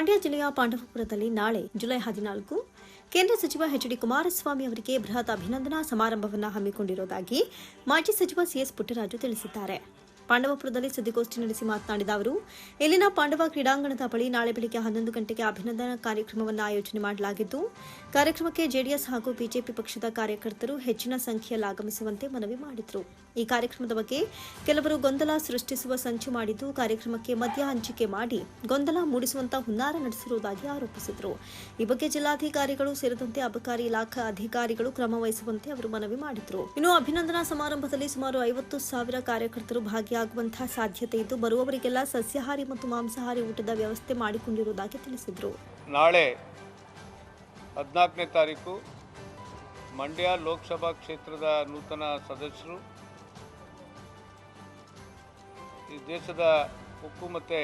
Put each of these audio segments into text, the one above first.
ಮಂಡ್ಯ ಜಿಲ್ಲೆಯ ಪಾಂಡವಪುರದಲ್ಲಿ ನಾಳೆ ಜುಲೈ ಹದಿನಾಲ್ಕು, ಕೇಂದ್ರ ಸಚಿವ ಎಚ್ ಡಿ ಕುಮಾರಸ್ವಾಮಿ ಅವರಿಗೆ ಬೃಹತ್ ಅಭಿನಂದನಾ ಸಮಾರಂಭವನ್ನು ಹಮ್ಮಿಕೊಂಡಿರುವುದಾಗಿ ಮಾಜಿ ಸಚಿವ ಸಿಎಸ್ ಪುಟ್ಟರಾಜು ತಿಳಿಸಿದ್ದಾರೆ. ಪಾಂಡವಪುರದಲ್ಲಿ ಸುದ್ದಿಗೋಷ್ಠಿ ನಡೆಸಿ ಮಾತನಾಡಿದ ಅವರು, ಇಲ್ಲಿನ ಪಾಂಡವ ಕ್ರೀಡಾಂಗಣದ ಬಳಿ ನಾಳೆ ಬೆಳಗ್ಗೆ ಹನ್ನೊಂದು ಗಂಟೆಗೆ ಅಭಿನಂದನಾ ಕಾರ್ಯಕ್ರಮವನ್ನು ಆಯೋಜನೆ ಮಾಡಲಾಗಿದ್ದು, ಕಾರ್ಯಕ್ರಮಕ್ಕೆ ಜೆಡಿಎಸ್ ಹಾಗೂ ಬಿಜೆಪಿ ಪಕ್ಷದ ಕಾರ್ಯಕರ್ತರು ಹೆಚ್ಚಿನ ಸಂಖ್ಯೆಯಲ್ಲಿ ಆಗಮಿಸುವಂತೆ ಮನವಿ ಮಾಡಿದರು. ಈ ಕಾರ್ಯಕ್ರಮದ ಬಗ್ಗೆ ಕೆಲವರು ಗೊಂದಲ ಸೃಷ್ಟಿಸುವ ಸಂಚು ಮಾಡಿದ್ದು, ಕಾರ್ಯಕ್ರಮಕ್ಕೆ ಮದ್ಯ ಹಂಚಿಕೆ ಮಾಡಿ ಗೊಂದಲ ಮೂಡಿಸುವಂತಹ ಹುನ್ನಾರ ನಡೆಸಿರುವುದಾಗಿ ಆರೋಪಿಸಿದರು. ಈ ಬಗ್ಗೆ ಜಿಲ್ಲಾಧಿಕಾರಿಗಳು ಸೇರಿದಂತೆ ಅಬಕಾರಿ ಇಲಾಖಾ ಅಧಿಕಾರಿಗಳು ಕ್ರಮ ವಹಿಸುವಂತೆ ಅವರು ಮನವಿ ಮಾಡಿದರು. ಇನ್ನು ಅಭಿನಂದನಾ ಸಮಾರಂಭದಲ್ಲಿ ಸುಮಾರು ಐವತ್ತು ಸಾವಿರ ಕಾರ್ಯಕರ್ತರು ಭಾಗಿಯಾಗುವಂತಹ ಸಾಧ್ಯತೆ ಇದ್ದು ಬರುವವರಿಗೆಲ್ಲ ಸಸ್ಯಾಹಾರಿ ಮತ್ತು ಮಾಂಸಾಹಾರಿ ಊಟದ ವ್ಯವಸ್ಥೆ ಮಾಡಿಕೊಂಡಿರುವುದಾಗಿ ತಿಳಿಸಿದರು. ನಾಳೆ ಹದಿನಾಲ್ಕನೇ ತಾರೀಕು ಮಂಡ್ಯ ಲೋಕಸಭಾ ಕ್ಷೇತ್ರದ ನೂತನ ಸದಸ್ಯರು ಈ ದೇಶದ ಉಕ್ಕು ಮತ್ತು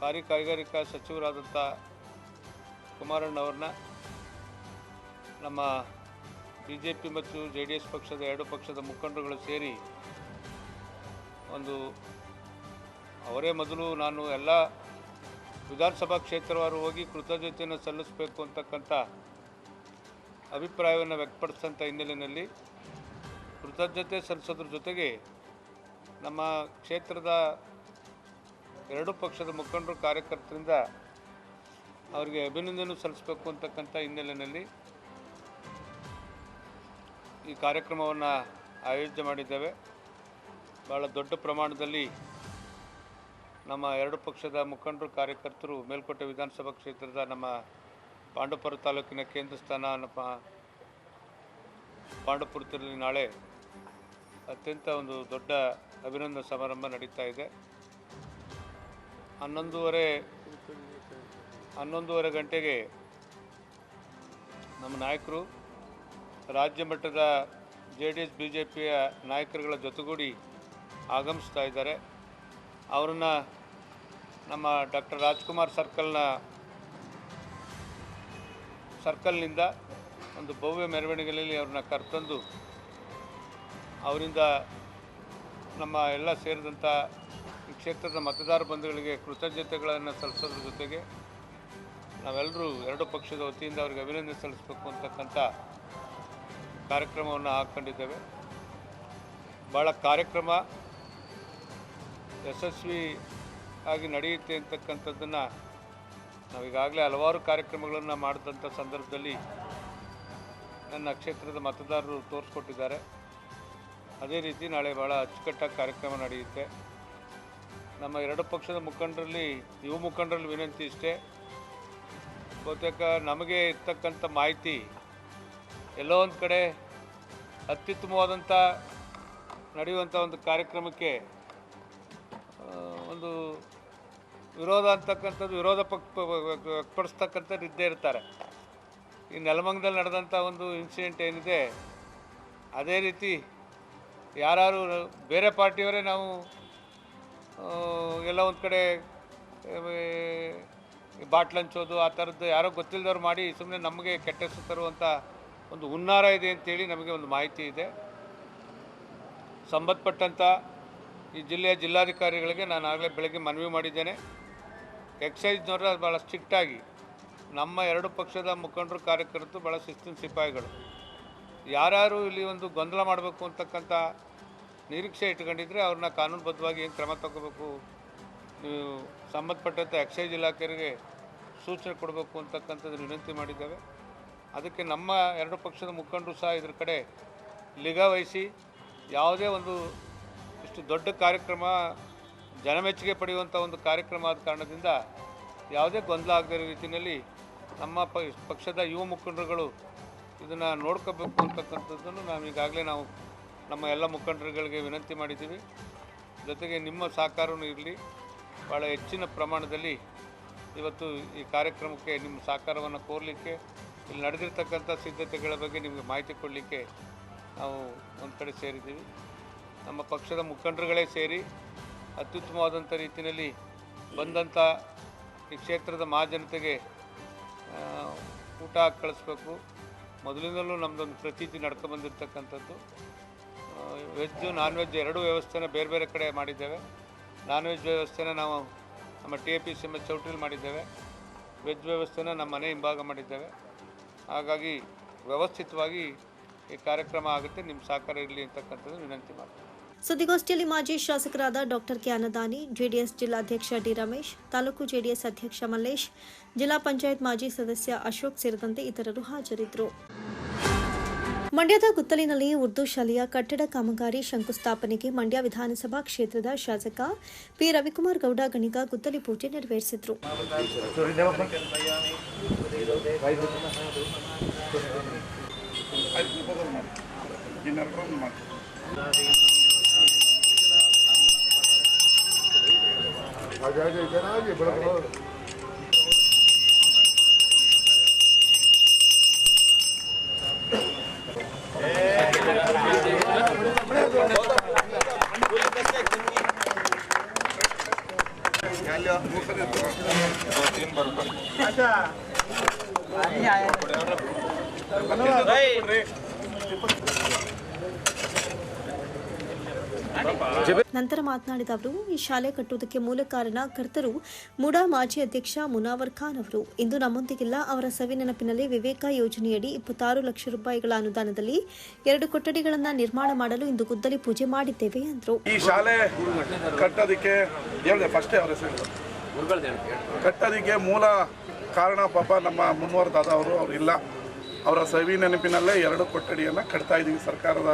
ಭಾರಿ ಕೈಗಾರಿಕಾ ಸಚಿವರಾದಂಥ ಕುಮಾರಣ್ಣವ್ರನ್ನ ನಮ್ಮ ಬಿ ಜೆ ಪಿ ಮತ್ತು ಜೆ ಡಿ ಎಸ್ ಪಕ್ಷದ ಎರಡು ಪಕ್ಷದ ಮುಖಂಡರುಗಳು ಸೇರಿ ಒಂದು ಅವರೇ ಮೊದಲು ನಾನು ಎಲ್ಲ ವಿಧಾನಸಭಾ ಕ್ಷೇತ್ರವಾರು ಹೋಗಿ ಕೃತಜ್ಞತೆಯನ್ನು ಸಲ್ಲಿಸಬೇಕು ಅಂತಕ್ಕಂಥ ಅಭಿಪ್ರಾಯವನ್ನು ವ್ಯಕ್ತಪಡಿಸಿದಂಥ ಹಿನ್ನೆಲೆಯಲ್ಲಿ ಕೃತಜ್ಞತೆ ಸಲ್ಲಿಸೋದ್ರ ಜೊತೆಗೆ ನಮ್ಮ ಕ್ಷೇತ್ರದ ಎರಡು ಪಕ್ಷದ ಮುಖಂಡರು ಕಾರ್ಯಕರ್ತರಿಂದ ಅವರಿಗೆ ಅಭಿನಂದನೆ ಸಲ್ಲಿಸಬೇಕು ಅಂತಕ್ಕಂಥ ಹಿನ್ನೆಲೆಯಲ್ಲಿ ಈ ಕಾರ್ಯಕ್ರಮವನ್ನು ಆಯೋಜನೆ ಮಾಡಿದ್ದೇವೆ. ಭಾಳ ದೊಡ್ಡ ಪ್ರಮಾಣದಲ್ಲಿ ನಮ್ಮ ಎರಡು ಪಕ್ಷದ ಮುಖಂಡರು, ಕಾರ್ಯಕರ್ತರು ಮೇಲ್ಕೋಟೆ ವಿಧಾನಸಭಾ ಕ್ಷೇತ್ರದ ನಮ್ಮ ಪಾಂಡವಪುರ ತಾಲೂಕಿನ ಕೇಂದ್ರ ಸ್ಥಾನ ನಮ್ಮ ಪಾಂಡವಪುರದಲ್ಲಿ ನಾಳೆ ಅತ್ಯಂತ ಒಂದು ದೊಡ್ಡ ಅಭಿನಂದನಾ ಸಮಾರಂಭ ನಡೀತಾ ಇದೆ. ಹನ್ನೊಂದೂವರೆ ಹನ್ನೊಂದೂವರೆ ಗಂಟೆಗೆ ನಮ್ಮ ನಾಯಕರು, ರಾಜ್ಯ ಮಟ್ಟದ J D S, B J ಪಿಯ ನಾಯಕರುಗಳ ಜೊತೆಗೂಡಿ ಆಗಮಿಸ್ತಾ ಇದ್ದಾರೆ. ಅವ್ರನ್ನ ನಮ್ಮ ಡಾಕ್ಟರ್ ರಾಜ್ಕುಮಾರ್ ಸರ್ಕಲ್ನ ಸರ್ಕಲ್ನಿಂದ ಒಂದು ಭವ್ಯ ಮೆರವಣಿಗೆಯಲ್ಲಿ ಅವ್ರನ್ನ ಕರೆತಂದು ಅವರಿಂದ ನಮ್ಮ ಎಲ್ಲ ಸೇರಿದಂಥ ಈ ಕ್ಷೇತ್ರದ ಮತದಾರ ಬಂಧುಗಳಿಗೆ ಕೃತಜ್ಞತೆಗಳನ್ನು ಸಲ್ಲಿಸೋದ್ರ ಜೊತೆಗೆ ನಾವೆಲ್ಲರೂ ಎರಡು ಪಕ್ಷದ ವತಿಯಿಂದ ಅವರಿಗೆ ಅಭಿನಂದನೆ ಸಲ್ಲಿಸಬೇಕು ಅಂತಕ್ಕಂಥ ಕಾರ್ಯಕ್ರಮವನ್ನು ಹಾಕ್ಕೊಂಡಿದ್ದೇವೆ. ಭಾಳ ಕಾರ್ಯಕ್ರಮ ಯಶಸ್ವಿ ಆಗಿ ನಡೆಯುತ್ತೆ ಅಂತಕ್ಕಂಥದ್ದನ್ನು ನಾವೀಗಾಗಲೇ ಹಲವಾರು ಕಾರ್ಯಕ್ರಮಗಳನ್ನು ಮಾಡಿದಂಥ ಸಂದರ್ಭದಲ್ಲಿ ನನ್ನ ಕ್ಷೇತ್ರದ ಮತದಾರರು ತೋರಿಸ್ಕೊಟ್ಟಿದ್ದಾರೆ. ಅದೇ ರೀತಿ ನಾಳೆ ಭಾಳ ಅಚ್ಚುಕಟ್ಟಾಗಿ ಕಾರ್ಯಕ್ರಮ ನಡೆಯುತ್ತೆ. ನಮ್ಮ ಎರಡು ಪಕ್ಷದ ಮುಖಂಡರಲ್ಲಿ ಯುವ ಮುಖಂಡರಲ್ಲಿ ವಿನಂತಿ ಇಷ್ಟೇ. ಬಹುತೇಕ ನಮಗೆ ಇರ್ತಕ್ಕಂಥ ಮಾಹಿತಿ ಎಲ್ಲೋ ಒಂದು ಕಡೆ ಅತ್ಯುತ್ತಮವಾದಂಥ ನಡೆಯುವಂಥ ಒಂದು ಕಾರ್ಯಕ್ರಮಕ್ಕೆ ಒಂದು ವಿರೋಧ ಅಂತಕ್ಕಂಥದ್ದು, ವಿರೋಧ ಪಕ್ಷ ವ್ಯಕ್ತಪಡಿಸ್ತಕ್ಕಂಥದ್ದು ಇದ್ದೇ ಇರ್ತಾರೆ. ಈ ನೆಲಮಂಗದಲ್ಲಿ ನಡೆದಂಥ ಒಂದು ಇನ್ಸಿಡೆಂಟ್ ಏನಿದೆ, ಅದೇ ರೀತಿ ಯಾರು ಬೇರೆ ಪಾರ್ಟಿಯವರೇ ನಾವು ಎಲ್ಲ ಒಂದು ಕಡೆ ಬಾಟ್ಲ್ ಹಂಚೋದು, ಆ ಥರದ್ದು ಯಾರೋ ಗೊತ್ತಿಲ್ಲದವ್ರು ಮಾಡಿ ಸುಮ್ಮನೆ ನಮಗೆ ಕೆಟ್ಟ ತರುವಂಥ ಒಂದು ಹುನ್ನಾರ ಇದೆ ಅಂತೇಳಿ ನಮಗೆ ಒಂದು ಮಾಹಿತಿ ಇದೆ. ಸಂಬಂಧಪಟ್ಟಂಥ ಈ ಜಿಲ್ಲೆಯ ಜಿಲ್ಲಾಧಿಕಾರಿಗಳಿಗೆ ನಾನು ಆಗಲೇ ಬೆಳಗ್ಗೆ ಮನವಿ ಮಾಡಿದ್ದೇನೆ. ಎಕ್ಸೈಸ್ನವರ ಭಾಳ ಸ್ಟ್ರಿಕ್ಟಾಗಿ ನಮ್ಮ ಎರಡು ಪಕ್ಷದ ಮುಖಂಡರು, ಕಾರ್ಯಕರ್ತರು ಭಾಳ ಶಿಸ್ತಿನ ಸಿಪಾಯಿಗಳು. ಯಾರ್ಯಾರು ಇಲ್ಲಿ ಒಂದು ಗೊಂದಲ ಮಾಡಬೇಕು ಅಂತಕ್ಕಂಥ ನಿರೀಕ್ಷೆ ಇಟ್ಕೊಂಡಿದ್ರೆ ಅವ್ರನ್ನ ಕಾನೂನುಬದ್ಧವಾಗಿ ಏನು ಕ್ರಮ ತಗೋಬೇಕು, ನೀವು ಸಂಬಂಧಪಟ್ಟಂಥ ಎಕ್ಸೈಸ್ ಇಲಾಖೆಯವರಿಗೆ ಸೂಚನೆ ಕೊಡಬೇಕು ಅಂತಕ್ಕಂಥದ್ದು ವಿನಂತಿ ಮಾಡಿದ್ದೇವೆ. ಅದಕ್ಕೆ ನಮ್ಮ ಎರಡು ಪಕ್ಷದ ಮುಖಂಡರು ಸಹ ಇದ್ರ ಕಡೆ ಲಿಗಾ ವಹಿಸಿ ಯಾವುದೇ ಒಂದು ಇಷ್ಟು ದೊಡ್ಡ ಕಾರ್ಯಕ್ರಮ ಜನಮೆಚ್ಚುಗೆ ಪಡೆಯುವಂಥ ಒಂದು ಕಾರ್ಯಕ್ರಮ ಆದ ಕಾರಣದಿಂದ ಯಾವುದೇ ಗೊಂದಲ ಆಗದಿರೋ ರೀತಿಯಲ್ಲಿ ನಮ್ಮ ಪಕ್ಷದ ಯುವ ಮುಖಂಡರುಗಳು ಇದನ್ನು ನೋಡ್ಕೋಬೇಕು ಅಂತಕ್ಕಂಥದ್ದನ್ನು ನಾವು ಈಗಾಗಲೇ ನಾವು ನಮ್ಮ ಎಲ್ಲ ಮುಖಂಡರುಗಳಿಗೆ ವಿನಂತಿ ಮಾಡಿದ್ದೀವಿ. ಜೊತೆಗೆ ನಿಮ್ಮ ಸಹಕಾರವೂ ಇರಲಿ. ಭಾಳ ಹೆಚ್ಚಿನ ಪ್ರಮಾಣದಲ್ಲಿ ಇವತ್ತು ಈ ಕಾರ್ಯಕ್ರಮಕ್ಕೆ ನಿಮ್ಮ ಸಹಕಾರವನ್ನು ಕೋರಲಿಕ್ಕೆ, ಇಲ್ಲಿ ನಡೆದಿರ್ತಕ್ಕಂಥ ಸಿದ್ಧತೆಗಳ ಬಗ್ಗೆ ನಿಮಗೆ ಮಾಹಿತಿ ಕೊಡಲಿಕ್ಕೆ ನಾವು ಒಂದು ಕಡೆ ಸೇರಿದ್ದೀವಿ. ನಮ್ಮ ಪಕ್ಷದ ಮುಖಂಡರುಗಳೇ ಸೇರಿ ಅತ್ಯುತ್ತಮವಾದಂಥ ರೀತಿಯಲ್ಲಿ ಬಂದಂಥ ಈ ಕ್ಷೇತ್ರದ ಮಹಾಜನತೆಗೆ ಜನತೆಗೆ ಊಟ ಕಳಿಸ್ಬೇಕು. ಮೊದಲಿಂದಲೂ ನಮ್ಮದೊಂದು ಪ್ರತೀತಿ ನಡ್ಕೊಂಡ್ಬಂದಿರ್ತಕ್ಕಂಥದ್ದು ವೆಜ್ಜು ನಾನ್ ವೆಜ್ ಎರಡೂ ವ್ಯವಸ್ಥೆನ ಬೇರೆ ಬೇರೆ ಕಡೆ ಮಾಡಿದ್ದೇವೆ. ನಾನ್ ವೆಜ್ ವ್ಯವಸ್ಥೆನ ನಾವು ನಮ್ಮ T A P C M ಮಾಡಿದ್ದೇವೆ. ವೆಜ್ ವ್ಯವಸ್ಥೆನ ನಮ್ಮ ಮನೆ ಹಿಂಭಾಗ ಮಾಡಿದ್ದೇವೆ. ಹಾಗಾಗಿ ವ್ಯವಸ್ಥಿತವಾಗಿ ಈ ಕಾರ್ಯಕ್ರಮ ಆಗುತ್ತೆ. ನಿಮ್ಮ ಸಹಕಾರ ಇರಲಿ ಅಂತಕ್ಕಂಥದ್ದು ವಿನಂತಿ ಮಾಡ್ತೀನಿ. ಸುದ್ದಿಗೋಷ್ಠಿಯಲ್ಲಿ ಮಾಜಿ ಶಾಸಕರಾದ ಡಾಕ್ಟರ್ ಕೆ ಅನ್ನದಾನಿ, ಜೆಡಿಎಸ್ ಜಿಲ್ಲಾಧ್ಯಕ್ಷ ಡಿ ರಮೇಶ್, ತಾಲೂಕು ಜೆಡಿಎಸ್ ಅಧ್ಯಕ್ಷ ಮಲ್ಲೇಶ್, ಜಿಲ್ಲಾ ಪಂಚಾಯತ್ ಮಾಜಿ ಸದಸ್ಯ ಅಶೋಕ್ ಸೇರಿದಂತೆ ಇತರರು ಹಾಜರಿದ್ದರು. ಮಂಡ್ಯದ ಗುತ್ತಲಿನಲ್ಲಿ ಉರ್ದು ಶಾಲೆಯ ಕಟ್ಟಡ ಕಾಮಗಾರಿ ಶಂಕುಸ್ಥಾಪನೆಗೆ ಮಂಡ್ಯ ವಿಧಾನಸಭಾ ಕ್ಷೇತ್ರದ ಶಾಸಕ ಪಿ ರವಿಕುಮಾರ್ ಗೌಡ ಗಣಿಗ ಗುತ್ತಲಿ ಪೂಜೆ ನೆರವೇರಿಸಿದರು. Hadi hadi Eken abi bırak. ನಂತರ ಮಾತನಾಡಿದ ಅವರು, ಈ ಶಾಲೆ ಕಟ್ಟುವುದಕ್ಕೆ ಮೂಲ ಕಾರಣ ಕರ್ತರು ಮುಡಾ ಮಾಜಿ ಅಧ್ಯಕ್ಷ ಮುನಾವರ್ ಖಾನ್ ಅವರು. ಇಂದು ನಮ್ಮೊಂದಿಗಿಲ್ಲ, ಅವರ ಸವಿ ನೆನಪಿನಲ್ಲಿ ವಿವೇಕ ಯೋಜನೆಯಡಿ ಇಪ್ಪತ್ತಾರು ಲಕ್ಷ ರೂಪಾಯಿಗಳ ಅನುದಾನದಲ್ಲಿ ಎರಡು ಕೊಠಡಿಗಳನ್ನು ನಿರ್ಮಾಣ ಮಾಡಲು ಇಂದು ಗುದ್ದಲಿ ಪೂಜೆ ಮಾಡಿದ್ದೇವೆ ಎಂದರು ಈ ಶಾಲೆ ಕಟ್ಟೋದಕ್ಕೆ ಕಟ್ಟೋದಕ್ಕೆ ಮೂಲ ಕಾರಣ ಪಾಪ ನಮ್ಮ ಮುನ್ವರ್ ದಾದ ಅವರು, ಅವ್ರು ಇಲ್ಲ. ಅವರ ಸವಿ ನೆನಪಿನಲ್ಲೇ ಎರಡು ಕೊಠಡಿಯನ್ನು ಕಟ್ತಾ ಇದ್ದೀವಿ ಸರ್ಕಾರದ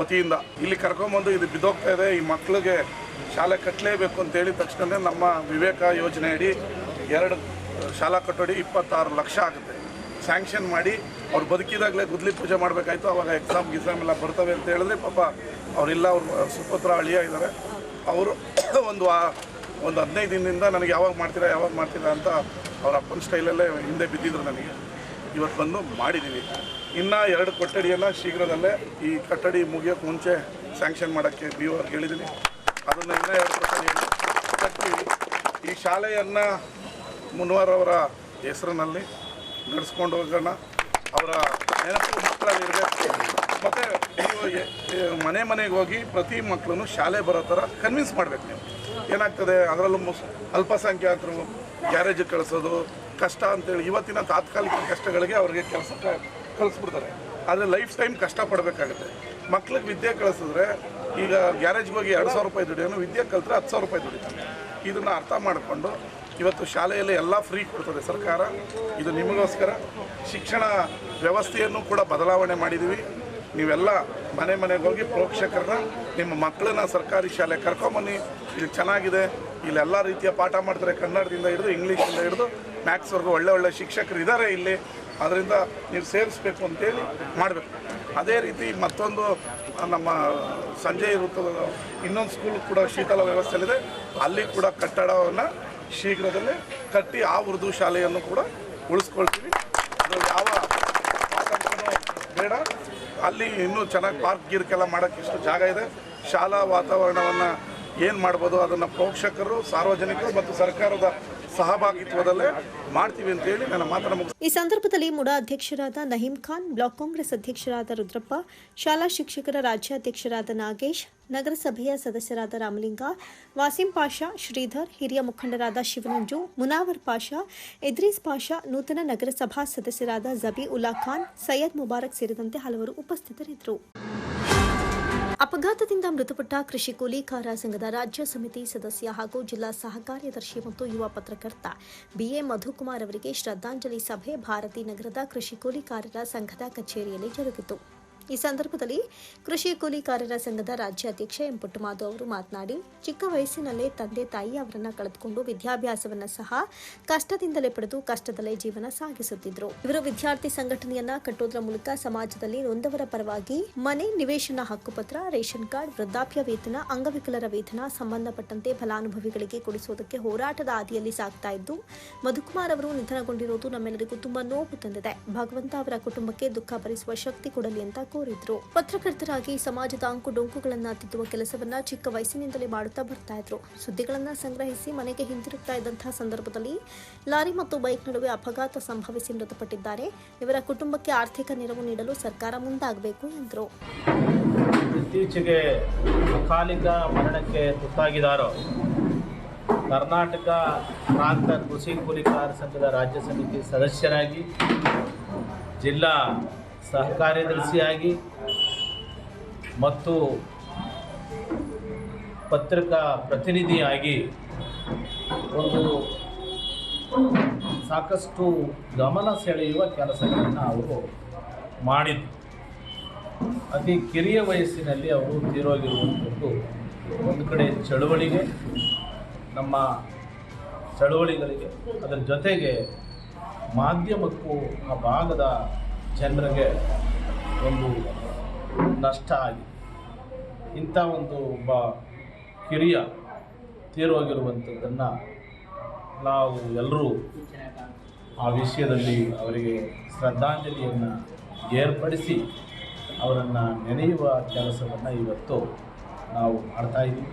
ವತಿಯಿಂದ ಇಲ್ಲಿ ಕರ್ಕೊಂಬಂದು ಇದು ಬಿದ್ದೋಗ್ತಾ ಇದೆ. ಈ ಮಕ್ಕಳಿಗೆ ಶಾಲೆ ಕಟ್ಟಲೇಬೇಕು ಅಂತ ಹೇಳಿದ ತಕ್ಷಣ ನಮ್ಮ ವಿವೇಕ ಯೋಜನೆಯಡಿ ಎರಡು ಶಾಲಾ ಕಟ್ಟೋಡಿ ಇಪ್ಪತ್ತಾರು ಲಕ್ಷ ಆಗುತ್ತೆ. ಸ್ಯಾಂಕ್ಷನ್ ಮಾಡಿ ಅವ್ರು ಬದುಕಿದಾಗಲೇ ಗುದ್ಲಿ ಪೂಜೆ ಮಾಡಬೇಕಾಯ್ತು. ಅವಾಗ ಎಕ್ಸಾಮ್ ಗಿಸಾಮ್ ಎಲ್ಲ ಬರ್ತವೆ ಅಂತ ಹೇಳಿದ್ರೆ ಪಾಪ ಅವರಿಲ್ಲ, ಅವ್ರ ಸುಪತ್ರ ಅಳಿಯ ಇದ್ದಾರೆ ಅವರು ಒಂದು ಒಂದು ಹದಿನೈದು ದಿನದಿಂದ ನನಗೆ ಯಾವಾಗ ಮಾಡ್ತೀರಾ ಯಾವಾಗ ಮಾಡ್ತೀರಾ ಅಂತ ಅವ್ರ ಅಪ್ಪನ ಸ್ಟೈಲಲ್ಲೇ ಹಿಂದೆ ಬಿದ್ದಿದ್ರು ನನಗೆ. ಇವತ್ತು ಬಂದು ಮಾಡಿದ್ದೀವಿ ಇನ್ನು ಎರಡು ಕೊಠಡಿಯನ್ನು ಶೀಘ್ರದಲ್ಲೇ ಈ ಕಟ್ಟಡಿ ಮುಗಿಯೋಕ್ಕೆ ಮುಂಚೆ ಸ್ಯಾಂಕ್ಷನ್ ಮಾಡೋಕ್ಕೆ ಬಿ ಅವ್ರಿಗೆ ಹೇಳಿದ್ದೀನಿ ಅದನ್ನು ಇನ್ನೂ ಎರಡು ಕೊಠಡಿಯನ್ನು ಕಟ್ಟಿ ಈ ಶಾಲೆಯನ್ನು ಮುನ್ವಾರ್ ಅವರ ಹೆಸರಿನಲ್ಲಿ ನಡೆಸ್ಕೊಂಡು ಹೋಗೋಣ. ಅವರ ನೆನಪು ಮಕ್ಕಳಲ್ಲಿ ಇರಬೇಕು ಮತ್ತು ನೀವು ಮನೆ ಮನೆಗೆ ಹೋಗಿ ಪ್ರತಿ ಮಕ್ಕಳನ್ನು ಶಾಲೆ ಬರೋ ಥರ ಕನ್ವಿನ್ಸ್ ಮಾಡಬೇಕು ನೀವು. ಏನಾಗ್ತದೆ? ಅದರಲ್ಲೂ ಮುಸ್, ಅಲ್ಪಸಂಖ್ಯಾತರು ಗ್ಯಾರೇಜಿಗೆ ಕಳಿಸೋದು, ಕಷ್ಟ ಅಂತೇಳಿ ಇವತ್ತಿನ ತಾತ್ಕಾಲಿಕ ಕಷ್ಟಗಳಿಗೆ ಅವ್ರಿಗೆ ಕೆಲಸ ಕಳಿಸ್ಬಿಡ್ತಾರೆ ಆದರೆ ಲೈಫ್ ಟೈಮ್ ಕಷ್ಟಪಡಬೇಕಾಗುತ್ತೆ ಮಕ್ಳಿಗೆ ವಿದ್ಯೆ ಕಳಿಸಿದ್ರೆ ಈಗ ಗ್ಯಾರೇಜ್ಗೆ ಹೋಗಿ ಎರಡು ಸಾವಿರ ರೂಪಾಯಿ ದುಡಿಯೋನು ವಿದ್ಯೆ ಕಲಿತ್ರೆ ಹತ್ತು ಸಾವಿರ ರೂಪಾಯಿ ದುಡಿತಾರೆ. ಇದನ್ನು ಅರ್ಥ ಮಾಡಿಕೊಂಡು ಇವತ್ತು ಶಾಲೆಯಲ್ಲಿ ಎಲ್ಲ ಫ್ರೀ ಕೊಡ್ತದೆ ಸರ್ಕಾರ. ಇದು ನಿಮಗೋಸ್ಕರ. ಶಿಕ್ಷಣ ವ್ಯವಸ್ಥೆಯನ್ನು ಕೂಡ ಬದಲಾವಣೆ ಮಾಡಿದ್ದೀವಿ ನೀವೆಲ್ಲ ಮನೆ ಮನೆಗೆ ಹೋಗಿ ಪ್ರೋಕ್ಷಕರನ್ನ, ನಿಮ್ಮ ಮಕ್ಕಳನ್ನ ಸರ್ಕಾರಿ ಶಾಲೆ ಕರ್ಕೊಂಬನ್ನಿ. ಇಲ್ಲಿ ಚೆನ್ನಾಗಿದೆ. ಇಲ್ಲೆಲ್ಲ ರೀತಿಯ ಪಾಠ ಮಾಡ್ತಾರೆ. ಕನ್ನಡದಿಂದ ಹಿಡಿದು ಇಂಗ್ಲೀಷಿಂದ ಹಿಡಿದು ಮ್ಯಾಥ್ಸ್ವರೆಗೂ ಒಳ್ಳೆ ಒಳ್ಳೆ ಶಿಕ್ಷಕರು ಇದ್ದಾರೆ ಇಲ್ಲಿ. ಅದರಿಂದ ನೀವು ಸೇರಿಸ್ಬೇಕು ಅಂತೇಳಿ ಮಾಡಬೇಕು. ಅದೇ ರೀತಿ ಮತ್ತೊಂದು ನಮ್ಮ ಸಂಜೆ ವೃತ್ತದ ಇನ್ನೊಂದು ಸ್ಕೂಲ್ ಕೂಡ ಶೀತಲ ವ್ಯವಸ್ಥೆಯಲ್ಲಿದೆ. ಅಲ್ಲಿ ಕೂಡ ಕಟ್ಟಡವನ್ನು ಶೀಘ್ರದಲ್ಲೇ ಕಟ್ಟಿ ಆ ಉರ್ದು ಶಾಲೆಯನ್ನು ಕೂಡ ಉಳಿಸ್ಕೊಳ್ತೀವಿ. ಅದು ಯಾವ ಬೇಡ. ಅಲ್ಲಿ ಇನ್ನೂ ಚೆನ್ನಾಗಿ ಪಾರ್ಕ್ ಗೀರ್ಕೆಲ್ಲ ಮಾಡೋಕ್ಕೆ ಇಷ್ಟು ಜಾಗ ಇದೆ. ಶಾಲಾ ವಾತಾವರಣವನ್ನು ಏನು ಮಾಡ್ಬೋದು ಅದನ್ನು ಪೋಷಕರು ಸಾರ್ವಜನಿಕರು ಮತ್ತು ಸರ್ಕಾರದ ಸಹಭಾಗಿತ್ವದಲ್ಲೇ ಮಾಡ್ತೀವಿ ಅಂತೇಳಿ ನನ್ನ ಮಾತನ್ನು ಈ ಸಂದರ್ಭದಲ್ಲಿ ಮುಡಾ ಅಧ್ಯಕ್ಷರಾದ ನಹೀಂ ಖಾನ್, ಬ್ಲಾಕ್ ಕಾಂಗ್ರೆಸ್ ಅಧ್ಯಕ್ಷರಾದ ರುದ್ರಪ್ಪ, ಶಾಲಾ ಶಿಕ್ಷಕರ ರಾಜ್ಯಾಧ್ಯಕ್ಷರಾದ ನಾಗೇಶ್, ನಗರಸಭೆಯ ಸದಸ್ಯರಾದ ರಾಮಲಿಂಗ, ವಾಸಿಂ ಪಾಷಾ, ಶ್ರೀಧರ್, ಹಿರಿಯ ಮುಖಂಡರಾದ ಶಿವನಂಜು, ಮುನಾವರ್ ಪಾಷಾ, ಇದ್ರೀಸ್ ಪಾಷಾ, ನೂತನ ನಗರಸಭಾ ಸದಸ್ಯರಾದ ಜಬಿ ಉಲ್ಲಾ ಖಾನ್, ಸೈಯದ್ ಮುಬಾರಕ್ ಸೇರಿದಂತೆ ಹಲವರು ಉಪಸ್ಥಿತರಿದ್ದರು. ಅಪಘಾತದಿಂದ ಮೃತಪಟ್ಟ ಕೃಷಿ ಕೂಲಿಕಾರ ಸಂಘದ ರಾಜ್ಯ ಸಮಿತಿ ಸದಸ್ಯ ಹಾಗೂ ಜಿಲ್ಲಾ ಸಹಕಾರ್ಯದರ್ಶಿ ಮತ್ತು ಯುವ ಪತ್ರಕರ್ತ ಬಿಎ ಮಧುಕುಮಾರ್ ಅವರಿಗೆ ಶ್ರದ್ಧಾಂಜಲಿ ಸಭೆ ಭಾರತಿ ನಗರದ ಕೃಷಿ ಕೂಲಿಕಾರರ ಸಂಘದ ಕಚೇರಿಯಲ್ಲಿ ಜರುಗಿತು. ಈ ಸಂದರ್ಭದಲ್ಲಿ ಕೃಷಿ ಕೂಲಿಕಾರರ ಸಂಘದ ರಾಜ್ಯಾಧ್ಯಕ್ಷ ಎಂ ಪುಟ್ಟಮಾಧು ಅವರು ಮಾತನಾಡಿ, ಚಿಕ್ಕ ವಯಸ್ಸಿನಲ್ಲೇ ತಂದೆ ತಾಯಿ ಅವರನ್ನ ಕಳೆದುಕೊಂಡು ವಿದ್ಯಾಭ್ಯಾಸವನ್ನ ಸಹ ಕಷ್ಟದಿಂದಲೇ ಪಡೆದು ಕಷ್ಟದಲ್ಲೇ ಜೀವನ ಸಾಗಿಸುತ್ತಿದ್ದರು ಇವರು ವಿದ್ಯಾರ್ಥಿ ಸಂಘಟನೆಯನ್ನ ಕಟ್ಟೋದ್ರ ಮೂಲಕ ಸಮಾಜದಲ್ಲಿ ನೊಂದವರ ಪರವಾಗಿ ಮನೆ ನಿವೇಶನ ಹಕ್ಕುಪತ್ರ, ರೇಷನ್ ಕಾರ್ಡ್, ವೃದ್ಧಾಪ್ಯ ವೇತನ, ಅಂಗವಿಕಲರ ವೇತನ ಸಂಬಂಧಪಟ್ಟಂತೆ ಫಲಾನುಭವಿಗಳಿಗೆ ಕೊಡಿಸುವುದಕ್ಕೆ ಹೋರಾಟದ ಹಾದಿಯಲ್ಲಿ ಸಾಗ್ತಾ ಇದ್ದು, ಮಧುಕುಮಾರ್ ಅವರು ನಿಧನಗೊಂಡಿರುವುದು ನಮ್ಮೆಲ್ಲರಿಗೂ ತುಂಬಾ ನೋವು ತಂದಿದೆ. ಭಗವಂತ ಅವರ ಕುಟುಂಬಕ್ಕೆ ದುಃಖ ಭರಿಸುವ ಶಕ್ತಿ ಕೊಡಲಿ ಅಂತ ಕೋರಿದ್ರು. ಪತ್ರಕರ್ತರಾಗಿ ಸಮಾಜದ ಅಂಕು ಡೊಂಕುಗಳನ್ನ ತಿದ್ದುವ ಕೆಲಸವನ್ನ ಚಿಕ್ಕ ವಯಸ್ಸಿನಿಂದಲೇ ಮಾಡುತ್ತಾ ಬರ್ತಾ ಇದ್ರು. ಸುದ್ದಿಗಳನ್ನ ಸಂಗ್ರಹಿಸಿ ಮನೆಗೆ ಹಿಂದಿರುಗ್ತಾ ಇದ್ದಂತಹ ಸಂದರ್ಭದಲ್ಲಿ ಲಾರಿ ಮತ್ತು ಬೈಕ್ ನಡುವೆ ಅಪಘಾತ ಸಂಭವಿಸಿ ಮೃತಪಟ್ಟಿದ್ದಾರೆ. ಇವರ ಕುಟುಂಬಕ್ಕೆ ಆರ್ಥಿಕ ನೆರವು ನೀಡಲು ಸರ್ಕಾರ ಮುಂದಾಗಬೇಕು ಎಂದರು. ಇತ್ತೀಚೆಗೆ ಅಕಾಲಿಕ ಮರಣಕ್ಕೆ ತುತ್ತಾಗಿದ್ದಾರೋ? ಕರ್ನಾಟಕ ಪ್ರಾಂತ ಕೃಷಿ ಕೂಲಿಕಾರ ಸಂಘದ ರಾಜ್ಯ ಸಮಿತಿ ಸದಸ್ಯರಾಗಿ ಜಿಲ್ಲಾ ಸಹಕಾರ್ಯದರ್ಶಿಯಾಗಿ ಮತ್ತು ಪತ್ರಿಕಾ ಪ್ರತಿನಿಧಿಯಾಗಿ ಒಂದು ಸಾಕಷ್ಟು ಗಮನ ಸೆಳೆಯುವ ಕೆಲಸಗಳನ್ನು ಅವರು ಮಾಡಿದರು. ಅತಿ ಕಿರಿಯ ವಯಸ್ಸಿನಲ್ಲಿ ಅವರು ತೀರೋಗಿರುವಂಥದ್ದು ಒಂದು ಕಡೆ ಚಳುವಳಿಗೆ, ನಮ್ಮ ಚಳುವಳಿಗಳಿಗೆ, ಅದರ ಜೊತೆಗೆ ಮಾಧ್ಯಮಕ್ಕೂ ಆ ಭಾಗದ ಜನರಿಗೆ ಒಂದು ನಷ್ಟ ಆಗಿದೆ ಇಂಥ ಒಂದು ಒಬ್ಬ ಕಿರಿಯ ತೀರೋಗಿರುವಂಥದ್ದನ್ನು ನಾವು ಎಲ್ಲರೂ ಆ ವಿಷಯದಲ್ಲಿ ಅವರಿಗೆ ಶ್ರದ್ಧಾಂಜಲಿಯನ್ನು ಏರ್ಪಡಿಸಿ ಅವರನ್ನು ನೆನೆಯುವ ಕೆಲಸವನ್ನು ಇವತ್ತು ನಾವು ಮಾಡ್ತಾ ಇದ್ದೀವಿ.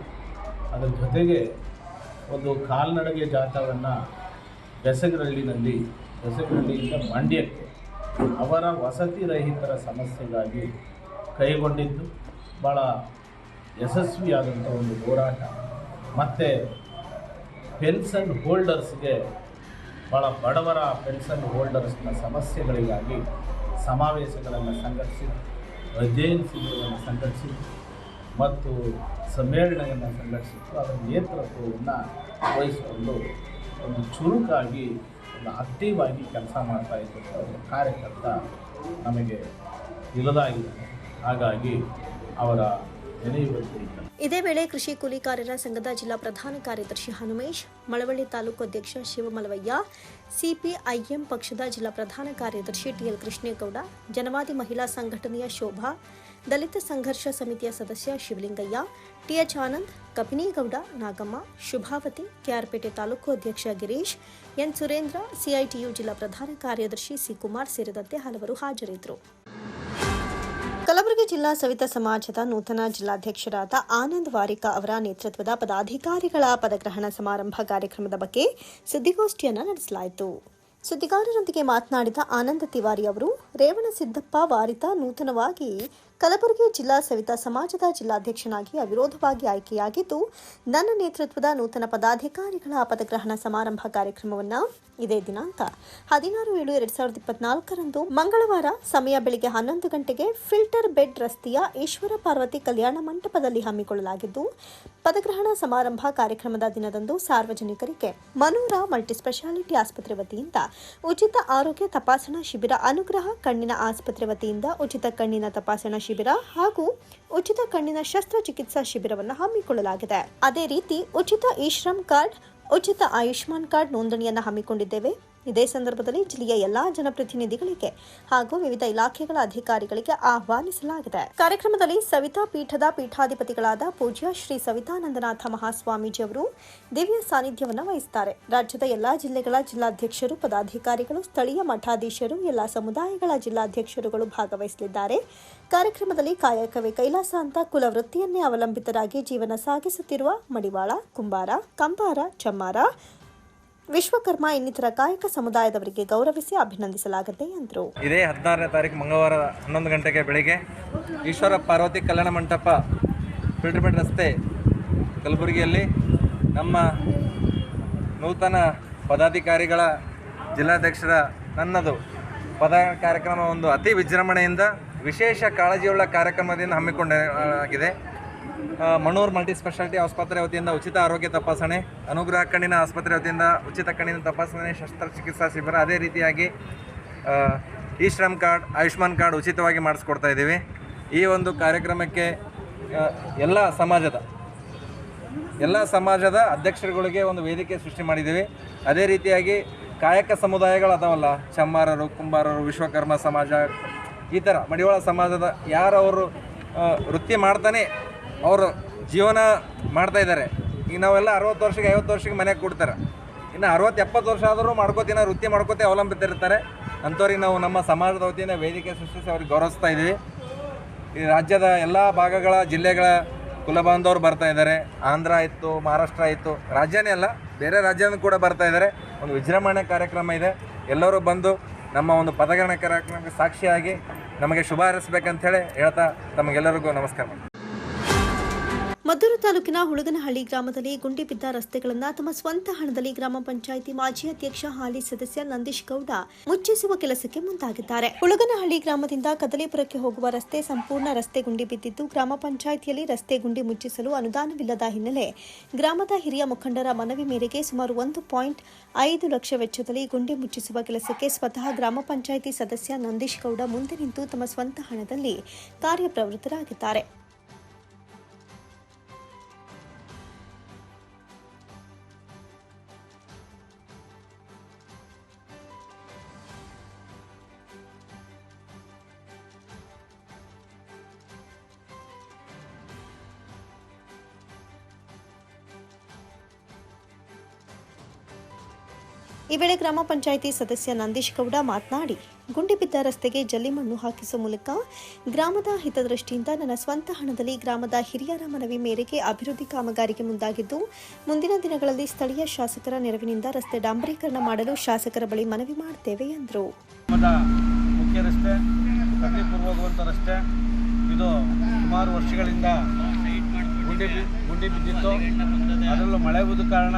ಅದರ ಜೊತೆಗೆ ಒಂದು ಕಾಲ್ನಡಗೆ ಜಾಥವನ್ನು ಬೆಸಗರಳ್ಳಿನಲ್ಲಿ ಬೆಸಗರಳ್ಳಿಯಿಂದ ಮಂಡ್ಯಕ್ಕೆ ಅವರ ವಸತಿ ರಹಿತರ ಸಮಸ್ಯೆಗಾಗಿ ಕೈಗೊಂಡಿದ್ದು ಭಾಳ ಯಶಸ್ವಿಯಾದಂಥ ಒಂದು ಹೋರಾಟ. ಮತ್ತು ಪೆನ್ಷನ್ ಹೋಲ್ಡರ್ಸ್ಗೆ ಭಾಳ ಬಡವರ ಪೆನ್ಷನ್ ಹೋಲ್ಡರ್ಸ್ನ ಸಮಸ್ಯೆಗಳಿಗಾಗಿ ಸಮಾವೇಶಗಳನ್ನು ಸಂಘಟಿಸಿ ಅಧ್ಯಯನ ಶಿಬಿರಗಳನ್ನು ಸಂಘಟಿಸಿ ಮತ್ತು ಸಮ್ಮೇಳನವನ್ನು ಸಂಘಟಿಸಿತ್ತು ಅದರ ನೇತೃತ್ವವನ್ನು ವಹಿಸಿಕೊಂಡು ಒಂದು ಚುರುಕಾಗಿ ಒಂದು ಆಕ್ಟಿವ್ ಆಗಿ ಕೆಲಸ ಮಾಡ್ತಾ ಇದ್ದಂಥ ಒಂದು ಕಾರ್ಯಕರ್ತ ನಮಗೆ ಇಲ್ಲದಾಗಿದೆ. ಹಾಗಾಗಿ ಅವರ ನೆನೆಯುವಂತೆ ಇದೇ. ವೇಳೆ ಕೃಷಿ ಕೂಲಿಕಾರರ ಸಂಘದ ಜಿಲ್ಲಾ ಪ್ರಧಾನ ಕಾರ್ಯದರ್ಶಿ ಹನುಮೇಶ್, ಮಳವಳ್ಳಿ ತಾಲೂಕು ಅಧ್ಯಕ್ಷ ಶಿವಮಲವಯ್ಯ, ಸಿಪಿಐಎಂ ಪಕ್ಷದ ಜಿಲ್ಲಾ ಪ್ರಧಾನ ಕಾರ್ಯದರ್ಶಿ ಟಿಎಲ್ ಕೃಷ್ಣೇಗೌಡ, ಜನವಾದಿ ಮಹಿಳಾ ಸಂಘಟನೆಯ ಶೋಭಾ, ದಲಿತ ಸಂಘರ್ಷ ಸಮಿತಿಯ ಸದಸ್ಯ ಶಿವಲಿಂಗಯ್ಯ ಟಿಎಚ್ ಆನಂದ್ ಕಬಿನೇಗೌಡ ನಾಗಮ್ಮ, ಶುಭಾವತಿ, ಕೆಆರ್ಪೇಟೆ ತಾಲೂಕು ಅಧ್ಯಕ್ಷ ಗಿರೀಶ್, ಎನ್ ಸುರೇಂದ್ರ, ಸಿಐಟಿಯು ಜಿಲ್ಲಾ ಪ್ರಧಾನ ಕಾರ್ಯದರ್ಶಿ ಸಿ ಕುಮಾರ್ ಸೇರಿದಂತೆ ಹಲವರು ಹಾಜರಿದ್ದರು. ಕಲಬುರಗಿ ಜಿಲ್ಲಾ ಸವಿತಾ ಸಮಾಜದ ನೂತನ ಜಿಲ್ಲಾಧ್ಯಕ್ಷರಾದ ಆನಂದ್ ವಾರಿಕಾ ಅವರ ನೇತೃತ್ವದ ಪದಾಧಿಕಾರಿಗಳ ಪದಗ್ರಹಣ ಸಮಾರಂಭ ಕಾರ್ಯಕ್ರಮದ ಬಗ್ಗೆ ಸುದ್ದಿಗೋಷ್ಠಿಯನ್ನು ನಡೆಸಲಾಯಿತು. ಸುದ್ದಿಗಾರರೊಂದಿಗೆ ಮಾತನಾಡಿದ ಆನಂದ ತಿವಾರಿ ಅವರು ರೇವಣಸಿದ್ದಪ್ಪ ವಾರಿತ ನೂತನವಾಗಿ ಕಲಬುರಗಿ ಜಿಲ್ಲಾ ಸವಿತಾ ಸಮಾಜದ ಜಿಲ್ಲಾಧ್ಯಕ್ಷನಾಗಿ ಅವಿರೋಧವಾಗಿ ಆಯ್ಕೆಯಾಗಿದ್ದು, ನನ್ನ ನೇತೃತ್ವದ ನೂತನ ಪದಾಧಿಕಾರಿಗಳ ಪದಗ್ರಹಣ ಸಮಾರಂಭ ಕಾರ್ಯಕ್ರಮವನ್ನು ಇದೇ ದಿನಾಂಕ ಹದಿನಾರು ಏಳು ಎರಡ್ ಸಾವಿರದ ಇಪ್ಪತ್ನಾಲ್ಕರಂದು ಮಂಗಳವಾರ ಸಮಯ ಬೆಳಿಗ್ಗೆ ಹನ್ನೊಂದು ಗಂಟೆಗೆ ಫಿಲ್ಟರ್ ಬೆಡ್ ರಸ್ತೆಯ ಈಶ್ವರ ಪಾರ್ವತಿ ಕಲ್ಯಾಣ ಮಂಟಪದಲ್ಲಿ ಹಮ್ಮಿಕೊಳ್ಳಲಾಗಿದ್ದು, ಪದಗ್ರಹಣ ಸಮಾರಂಭ ಕಾರ್ಯಕ್ರಮದ ದಿನದಂದು ಸಾರ್ವಜನಿಕರಿಗೆ ಮನೋರ ಮಲ್ಟಿಸ್ಪೆಷಾಲಿಟಿ ಆಸ್ಪತ್ರೆ ವತಿಯಿಂದ ಉಚಿತ ಆರೋಗ್ಯ ತಪಾಸಣಾ ಶಿಬಿರ, ಅನುಗ್ರಹ ಕಣ್ಣಿನ ಆಸ್ಪತ್ರೆ ವತಿಯಿಂದ ಉಚಿತ ಕಣ್ಣಿನ ತಪಾಸಣಾ ಶಿಬಿರ ಹಾಗೂ ಉಚಿತ ಕಣ್ಣಿನ ಶಸ್ತ್ರಚಿಕಿತ್ಸಾ ಶಿಬಿರವನ್ನು ಹಮ್ಮಿಕೊಳ್ಳಲಾಗಿದೆ. ಅದೇ ರೀತಿ ಉಚಿತ ಇ ಶ್ರಮ್ ಕಾರ್ಡ್, ಉಚಿತ ಆಯುಷ್ಮಾನ್ ಕಾರ್ಡ್ ನೋಂದಣಿಯನ್ನು ಹಮ್ಮಿಕೊಂಡಿದ್ದೇವೆ. ಇದೇ ಸಂದರ್ಭದಲ್ಲಿ ಜಿಲ್ಲೆಯ ಎಲ್ಲಾ ಜನಪ್ರತಿನಿಧಿಗಳಿಗೆ ಹಾಗೂ ವಿವಿಧ ಇಲಾಖೆಗಳ ಅಧಿಕಾರಿಗಳಿಗೆ ಆಹ್ವಾನಿಸಲಾಗಿದೆ. ಕಾರ್ಯಕ್ರಮದಲ್ಲಿ ಸವಿತಾ ಪೀಠದ ಪೀಠಾಧಿಪತಿಗಳಾದ ಪೂಜ್ಯ ಶ್ರೀ ಸವಿತಾನಂದನಾಥ ಮಹಾಸ್ವಾಮೀಜಿ ಅವರು ದಿವ್ಯ ಸಾನ್ನಿಧ್ಯವನ್ನು ವಹಿಸುತ್ತಾರೆ. ರಾಜ್ಯದ ಎಲ್ಲಾ ಜಿಲ್ಲೆಗಳ ಜಿಲ್ಲಾಧ್ಯಕ್ಷರು, ಪದಾಧಿಕಾರಿಗಳು, ಸ್ಥಳೀಯ ಮಠಾಧೀಶರು, ಎಲ್ಲಾ ಸಮುದಾಯಗಳ ಜಿಲ್ಲಾಧ್ಯಕ್ಷರುಗಳು ಭಾಗವಹಿಸಲಿದ್ದಾರೆ. ಕಾರ್ಯಕ್ರಮದಲ್ಲಿ ಕಾಯಕವೇ ಕೈಲಾಸ ಅಂತ ಕುಲವೃತ್ತಿಯನ್ನೇ ಅವಲಂಬಿತರಾಗಿ ಜೀವನ ಸಾಗಿಸುತ್ತಿರುವ ಮಡಿವಾಳ, ಕುಂಬಾರ, ಕಂಬಾರ, ಚಮ್ಮಾರ ವಿಶ್ವಕರ್ಮ ಇನ್ನಿತರ ಕಾಯಕ ಸಮುದಾಯದವರಿಗೆ ಗೌರವಿಸಿ ಅಭಿನಂದಿಸಲಾಗಿದೆ ಎಂದರು. ಇದೇ ಹದಿನಾರನೇ ತಾರೀಕು ಮಂಗಳವಾರ ಹನ್ನೊಂದು ಗಂಟೆಗೆ ಬೆಳಿಗ್ಗೆ ಈಶ್ವರ ಪಾರ್ವತಿ ಕಲ್ಯಾಣ ಮಂಟಪ ಫಿಲ್ಟರ್ಮೆಂಟ್ ರಸ್ತೆ ಕಲಬುರಗಿಯಲ್ಲಿ ನಮ್ಮ ನೂತನ ಪದಾಧಿಕಾರಿಗಳ ಜಿಲ್ಲಾಧ್ಯಕ್ಷರ ನನ್ನದು ಪದ ಕಾರ್ಯಕ್ರಮ ಒಂದು ಅತಿ ವಿಜೃಂಭಣೆಯಿಂದ ವಿಶೇಷ ಕಾಳಜಿಯುಳ್ಳ ಕಾರ್ಯಕ್ರಮದಿಂದ ಹಮ್ಮಿಕೊಂಡಾಗಿದೆ ಮಣೂರ್ ಮಲ್ಟಿ ಸ್ಪೆಷಾಲಿಟಿ ಆಸ್ಪತ್ರೆ ವತಿಯಿಂದ ಉಚಿತ ಆರೋಗ್ಯ ತಪಾಸಣೆ, ಅನುಗ್ರಹ ಕಣ್ಣಿನ ಆಸ್ಪತ್ರೆ ವತಿಯಿಂದ ಉಚಿತ ಕಣ್ಣಿನ ತಪಾಸಣೆ ಶಸ್ತ್ರಚಿಕಿತ್ಸಾ ಶಿಬಿರ. ಅದೇ ರೀತಿಯಾಗಿ ಈ ಶ್ರಮ್ ಕಾರ್ಡ್, ಆಯುಷ್ಮಾನ್ ಕಾರ್ಡ್ ಉಚಿತವಾಗಿ ಮಾಡಿಸ್ಕೊಡ್ತಾ ಇದ್ದೀವಿ. ಈ ಒಂದು ಕಾರ್ಯಕ್ರಮಕ್ಕೆ ಎಲ್ಲ ಸಮಾಜದ ಎಲ್ಲ ಸಮಾಜದ ಅಧ್ಯಕ್ಷರುಗಳಿಗೆ ಒಂದು ವೇದಿಕೆ ಸೃಷ್ಟಿ ಮಾಡಿದ್ದೀವಿ. ಅದೇ ರೀತಿಯಾಗಿ ಕಾಯಕ ಸಮುದಾಯಗಳು ಅದಾವಲ್ಲ, ಚಮ್ಮಾರರು, ಕುಂಬಾರರು, ವಿಶ್ವಕರ್ಮ ಸಮಾಜ, ಈ ಥರ ಮಡಿವಾಳ ಸಮಾಜದ ಯಾರು ಅವರು ವೃತ್ತಿ ಮಾಡ್ತಾನೆ ಅವರು ಜೀವನ ಮಾಡ್ತಾ ಇದ್ದಾರೆ. ಈಗ ನಾವೆಲ್ಲ ಅರವತ್ತು ವರ್ಷಕ್ಕೆ, ಐವತ್ತು ವರ್ಷಕ್ಕೆ ಮನೆಗೆ ಕೊಡ್ತಾರೆ. ಇನ್ನು ಅರವತ್ತು, ಎಪ್ಪತ್ತು ವರ್ಷ ಆದರೂ ಮಾಡ್ಕೋತಿನ, ವೃತ್ತಿ ಮಾಡ್ಕೋತೆ ಅವಲಂಬಿತರಿರ್ತಾರೆ. ಅಂಥವ್ರಿಗೆ ನಾವು ನಮ್ಮ ಸಮಾಜದ ವತಿಯಿಂದ ವೇದಿಕೆ ಸೃಷ್ಟಿಸಿ ಅವ್ರಿಗೆ ಗೌರವಿಸ್ತಾ ಇದ್ದೀವಿ. ಈ ರಾಜ್ಯದ ಎಲ್ಲ ಭಾಗಗಳ, ಜಿಲ್ಲೆಗಳ ಕುಲಬಾಂಧವರು ಬರ್ತಾ ಇದ್ದಾರೆ. ಆಂಧ್ರ ಇತ್ತು ಮಹಾರಾಷ್ಟ್ರ ಇತ್ತು ರಾಜ್ಯನೇ ಅಲ್ಲ, ಬೇರೆ ರಾಜ್ಯನೂ ಕೂಡ ಬರ್ತಾ ಇದ್ದಾರೆ. ಒಂದು ವಿಜೃಂಭಣೆ ಕಾರ್ಯಕ್ರಮ ಇದೆ. ಎಲ್ಲರೂ ಬಂದು ನಮ್ಮ ಒಂದು ಪದಗ್ರಹಣ ಕಾರ್ಯಕ್ರಮಕ್ಕೆ ಸಾಕ್ಷಿಯಾಗಿ ನಮಗೆ ಶುಭ ಹಾರೈಸ್ಬೇಕಂತ ಹೇಳಿ ಹೇಳ್ತಾ ತಮಗೆಲ್ಲರಿಗೂ ನಮಸ್ಕಾರ. ಮದ್ದೂರು ತಾಲೂಕಿನ ಹುಳಗನಹಳ್ಳಿ ಗ್ರಾಮದಲ್ಲಿ ಗುಂಡಿ ಬಿದ್ದ ರಸ್ತೆಗಳನ್ನು ತಮ್ಮ ಸ್ವಂತ ಹಣದಲ್ಲಿ ಗ್ರಾಮ ಪಂಚಾಯಿತಿ ಮಾಜಿ ಅಧ್ಯಕ್ಷ ಹಾಲಿ ಸದಸ್ಯ ನಂದೀಶ್ ಗೌಡ ಮುಚ್ಚಿಸುವ ಕೆಲಸಕ್ಕೆ ಮುಂದಾಗಿದ್ದಾರೆ. ಹುಳಗನಹಳ್ಳಿ ಗ್ರಾಮದಿಂದ ಕದಲೀಪುರಕ್ಕೆ ಹೋಗುವ ರಸ್ತೆ ಸಂಪೂರ್ಣ ರಸ್ತೆ ಗುಂಡಿ ಬಿದ್ದಿದ್ದು, ಗ್ರಾಮ ಪಂಚಾಯಿತಿಯಲ್ಲಿ ರಸ್ತೆ ಗುಂಡಿ ಮುಚ್ಚಿಸಲು ಅನುದಾನವಿಲ್ಲದ ಹಿನ್ನೆಲೆ ಗ್ರಾಮದ ಹಿರಿಯ ಮುಖಂಡರ ಮನವಿ ಮೇರೆಗೆ ಸುಮಾರು ಒಂದು ಪಾಯಿಂಟ್ ಐದು ಲಕ್ಷ ವೆಚ್ಚದಲ್ಲಿ ಗುಂಡಿ ಮುಚ್ಚಿಸುವ ಕೆಲಸಕ್ಕೆ ಸ್ವತಃ ಗ್ರಾಮ ಪಂಚಾಯಿತಿ ಸದಸ್ಯ ನಂದೀಶ್ ಗೌಡ ಮುಂದೆ ನಿಂತು ತಮ್ಮ ಸ್ವಂತ ಹಣದಲ್ಲಿ ಕಾರ್ಯಪ್ರವೃತ್ತರಾಗಿದ್ದಾರೆ. ಈ ವೇಳೆ ಗ್ರಾಮ ಪಂಚಾಯಿತಿ ಸದಸ್ಯ ನಂದೀಶ್ ಗೌಡ ಮಾತನಾಡಿ ಗುಂಡಿ ಬಿದ್ದ ರಸ್ತೆಗೆ ಜಲ್ಲಿ ಮಣ್ಣು ಹಾಕಿಸುವ ಮೂಲಕ ಗ್ರಾಮದ ಹಿತದೃಷ್ಟಿಯಿಂದ ನನ್ನ ಸ್ವಂತ ಹಣದಲ್ಲಿ ಗ್ರಾಮದ ಹಿರಿಯರ ಮನವಿ ಮೇರೆಗೆ ಅಭಿವೃದ್ಧಿ ಕಾಮಗಾರಿಗೆ ಮುಂದಾಗಿದ್ದು, ಮುಂದಿನ ದಿನಗಳಲ್ಲಿ ಸ್ಥಳೀಯ ಶಾಸಕರ ನೆರವಿನಿಂದ ರಸ್ತೆ ಡಾಂಬರೀಕರಣ ಮಾಡಲು ಶಾಸಕರ ಬಳಿ ಮನವಿ ಮಾಡುತ್ತೇವೆ ಎಂದರು. ಗುಂಡಿ ಬಿದ್ದಿತ್ತು. ಅದರಲ್ಲೂ ಮಳೆ ಕಾರಣ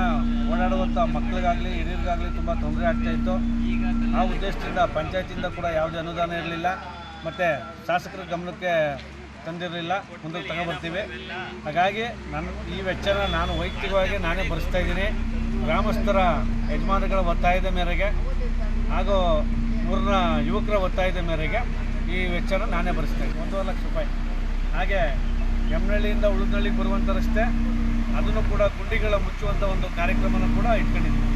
ಓಡಾಡುವಂಥ ಮಕ್ಕಳಿಗಾಗಲಿ, ಹಿರಿಯರಿಗಾಗಲಿ ತುಂಬ ತೊಂದರೆ ಆಗ್ತಾ ಇತ್ತು. ಆ ಉದ್ದೇಶದಿಂದ ಪಂಚಾಯತಿಯಿಂದ ಕೂಡ ಯಾವುದೇ ಅನುದಾನ ಇರಲಿಲ್ಲ. ಮತ್ತು ಶಾಸಕರ ಗಮನಕ್ಕೆ ತಂದಿರಲಿಲ್ಲ. ಮುಂದಕ್ಕೆ ತಗೊಬರ್ತೀವಿ. ಹಾಗಾಗಿ ನನ್ನ ಈ ವೆಚ್ಚನ ನಾನು ವೈಯಕ್ತಿಕವಾಗಿ ನಾನೇ ಭರಿಸ್ತಾ ಇದ್ದೀನಿ. ಗ್ರಾಮಸ್ಥರ ಯಜಮಾನಗಳ ಒತ್ತಾಯದ ಮೇರೆಗೆ ಹಾಗೂ ಊರಿನ ಯುವಕರ ಒತ್ತಾಯದ ಮೇರೆಗೆ ಈ ವೆಚ್ಚನ ನಾನೇ ಭರಿಸ್ತಾ ಇದ್ದೀನಿ. ಒಂದೂವರೆ ಲಕ್ಷ ರೂಪಾಯಿ. ಹಾಗೆ ಯಮನಹಳ್ಳಿಯಿಂದ ಉಳಿದಹಳ್ಳಿಗೆ ಬರುವಂಥ ರಸ್ತೆ, ಅದನ್ನು ಕೂಡ ಗುಂಡಿಗಳ ಮುಚ್ಚುವಂತ ಒಂದು ಕಾರ್ಯಕ್ರಮವನ್ನು ಕೂಡ ಇಟ್ಕೊಂಡಿದ್ದೀನಿ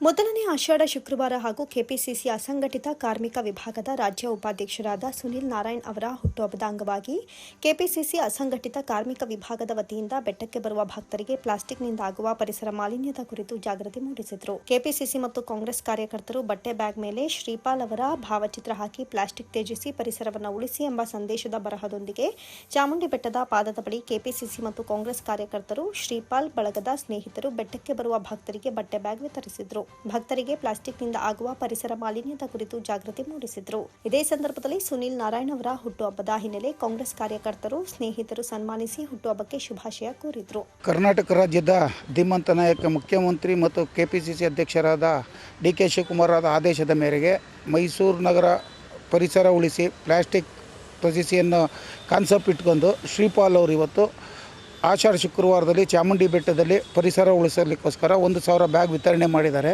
ಮೊದಲನೇ ಆಷಾಢ ಶುಕ್ರವಾರ ಹಾಗೂ ಕೆಪಿಸಿಸಿ ಅಸಂಘಟಿತ ಕಾರ್ಮಿಕ ವಿಭಾಗದ ರಾಜ್ಯ ಉಪಾಧ್ಯಕ್ಷರಾದ ಸುನಿಲ್ ನಾರಾಯಣ್ ಅವರ ಹುಟ್ಟುಹಬ್ಬದ ಅಂಗವಾಗಿ ಕೆಪಿಸಿಸಿ ಅಸಂಘಟಿತ ಕಾರ್ಮಿಕ ವಿಭಾಗದ ವತಿಯಿಂದ ಬೆಟ್ಟಕ್ಕೆ ಬರುವ ಭಕ್ತರಿಗೆ ಪ್ಲಾಸ್ಟಿಕ್ನಿಂದ ಆಗುವ ಪರಿಸರ ಮಾಲಿನ್ಯದ ಕುರಿತು ಜಾಗೃತಿ ಮೂಡಿಸಿದರು. ಕೆಪಿಸಿಸಿ ಮತ್ತು ಕಾಂಗ್ರೆಸ್ ಕಾರ್ಯಕರ್ತರು ಬಟ್ಟೆ ಬ್ಯಾಗ್ ಮೇಲೆ ಶ್ರೀಪಾಲ್ ಅವರ ಭಾವಚಿತ್ರ ಹಾಕಿ ಪ್ಲಾಸ್ಟಿಕ್ ತ್ಯಜಿಸಿ ಪರಿಸರವನ್ನು ಉಳಿಸಿ ಎಂಬ ಸಂದೇಶದ ಬರಹದೊಂದಿಗೆ ಚಾಮುಂಡಿ ಬೆಟ್ಟದ ಪಾದದ ಬಳಿ ಕೆಪಿಸಿಸಿ ಮತ್ತು ಕಾಂಗ್ರೆಸ್ ಕಾರ್ಯಕರ್ತರು ಶ್ರೀಪಾಲ್ ಬಳಗದ ಸ್ನೇಹಿತರು ಬೆಟ್ಟಕ್ಕೆ ಬರುವ ಭಕ್ತರಿಗೆ ಬಟ್ಟೆ ಬ್ಯಾಗ್ ವಿತರಿಸಿದ್ರು. ಭಕ್ತರಿಗೆ ಪ್ಲಾಸ್ಟಿಕ್ನಿಂದ ಆಗುವ ಪರಿಸರ ಮಾಲಿನ್ಯದ ಕುರಿತು ಜಾಗೃತಿ ಮೂಡಿಸಿದರು. ಇದೇ ಸಂದರ್ಭದಲ್ಲಿ ಸುನಿಲ್ ನಾರಾಯಣ್ ಅವರ ಹುಟ್ಟುಹಬ್ಬದ ಹಿನ್ನೆಲೆ ಕಾಂಗ್ರೆಸ್ ಕಾರ್ಯಕರ್ತರು, ಸ್ನೇಹಿತರು ಸನ್ಮಾನಿಸಿ ಹುಟ್ಟುಹಬ್ಬಕ್ಕೆ ಶುಭಾಶಯ ಕೋರಿದರು. ಕರ್ನಾಟಕ ರಾಜ್ಯದ ಧೀಮಂತ ನಾಯಕ, ಮುಖ್ಯಮಂತ್ರಿ ಮತ್ತು ಕೆಪಿಸಿಸಿ ಅಧ್ಯಕ್ಷರಾದ ಡಿ ಕೆ ಶಿವಕುಮಾರ್ ಆದೇಶದ ಮೇರೆಗೆ ಮೈಸೂರು ನಗರ ಪರಿಸರ ಉಳಿಸಿ, ಪ್ಲಾಸ್ಟಿಕ್ ತ್ಯಜಿಸಿಯನ್ನು ಕಾನ್ಸೆಪ್ಟ್ ಇಟ್ಕೊಂಡು ಶ್ರೀಪಾಲ್ ಅವರು ಇವತ್ತು ಆಷಾಢ ಶುಕ್ರವಾರದಲ್ಲಿ ಚಾಮುಂಡಿ ಬೆಟ್ಟದಲ್ಲಿ ಪರಿಸರ ಉಳಿಸಲಿಕ್ಕೋಸ್ಕರ ಒಂದು ಸಾವಿರ ಬ್ಯಾಗ್ ವಿತರಣೆ ಮಾಡಿದ್ದಾರೆ.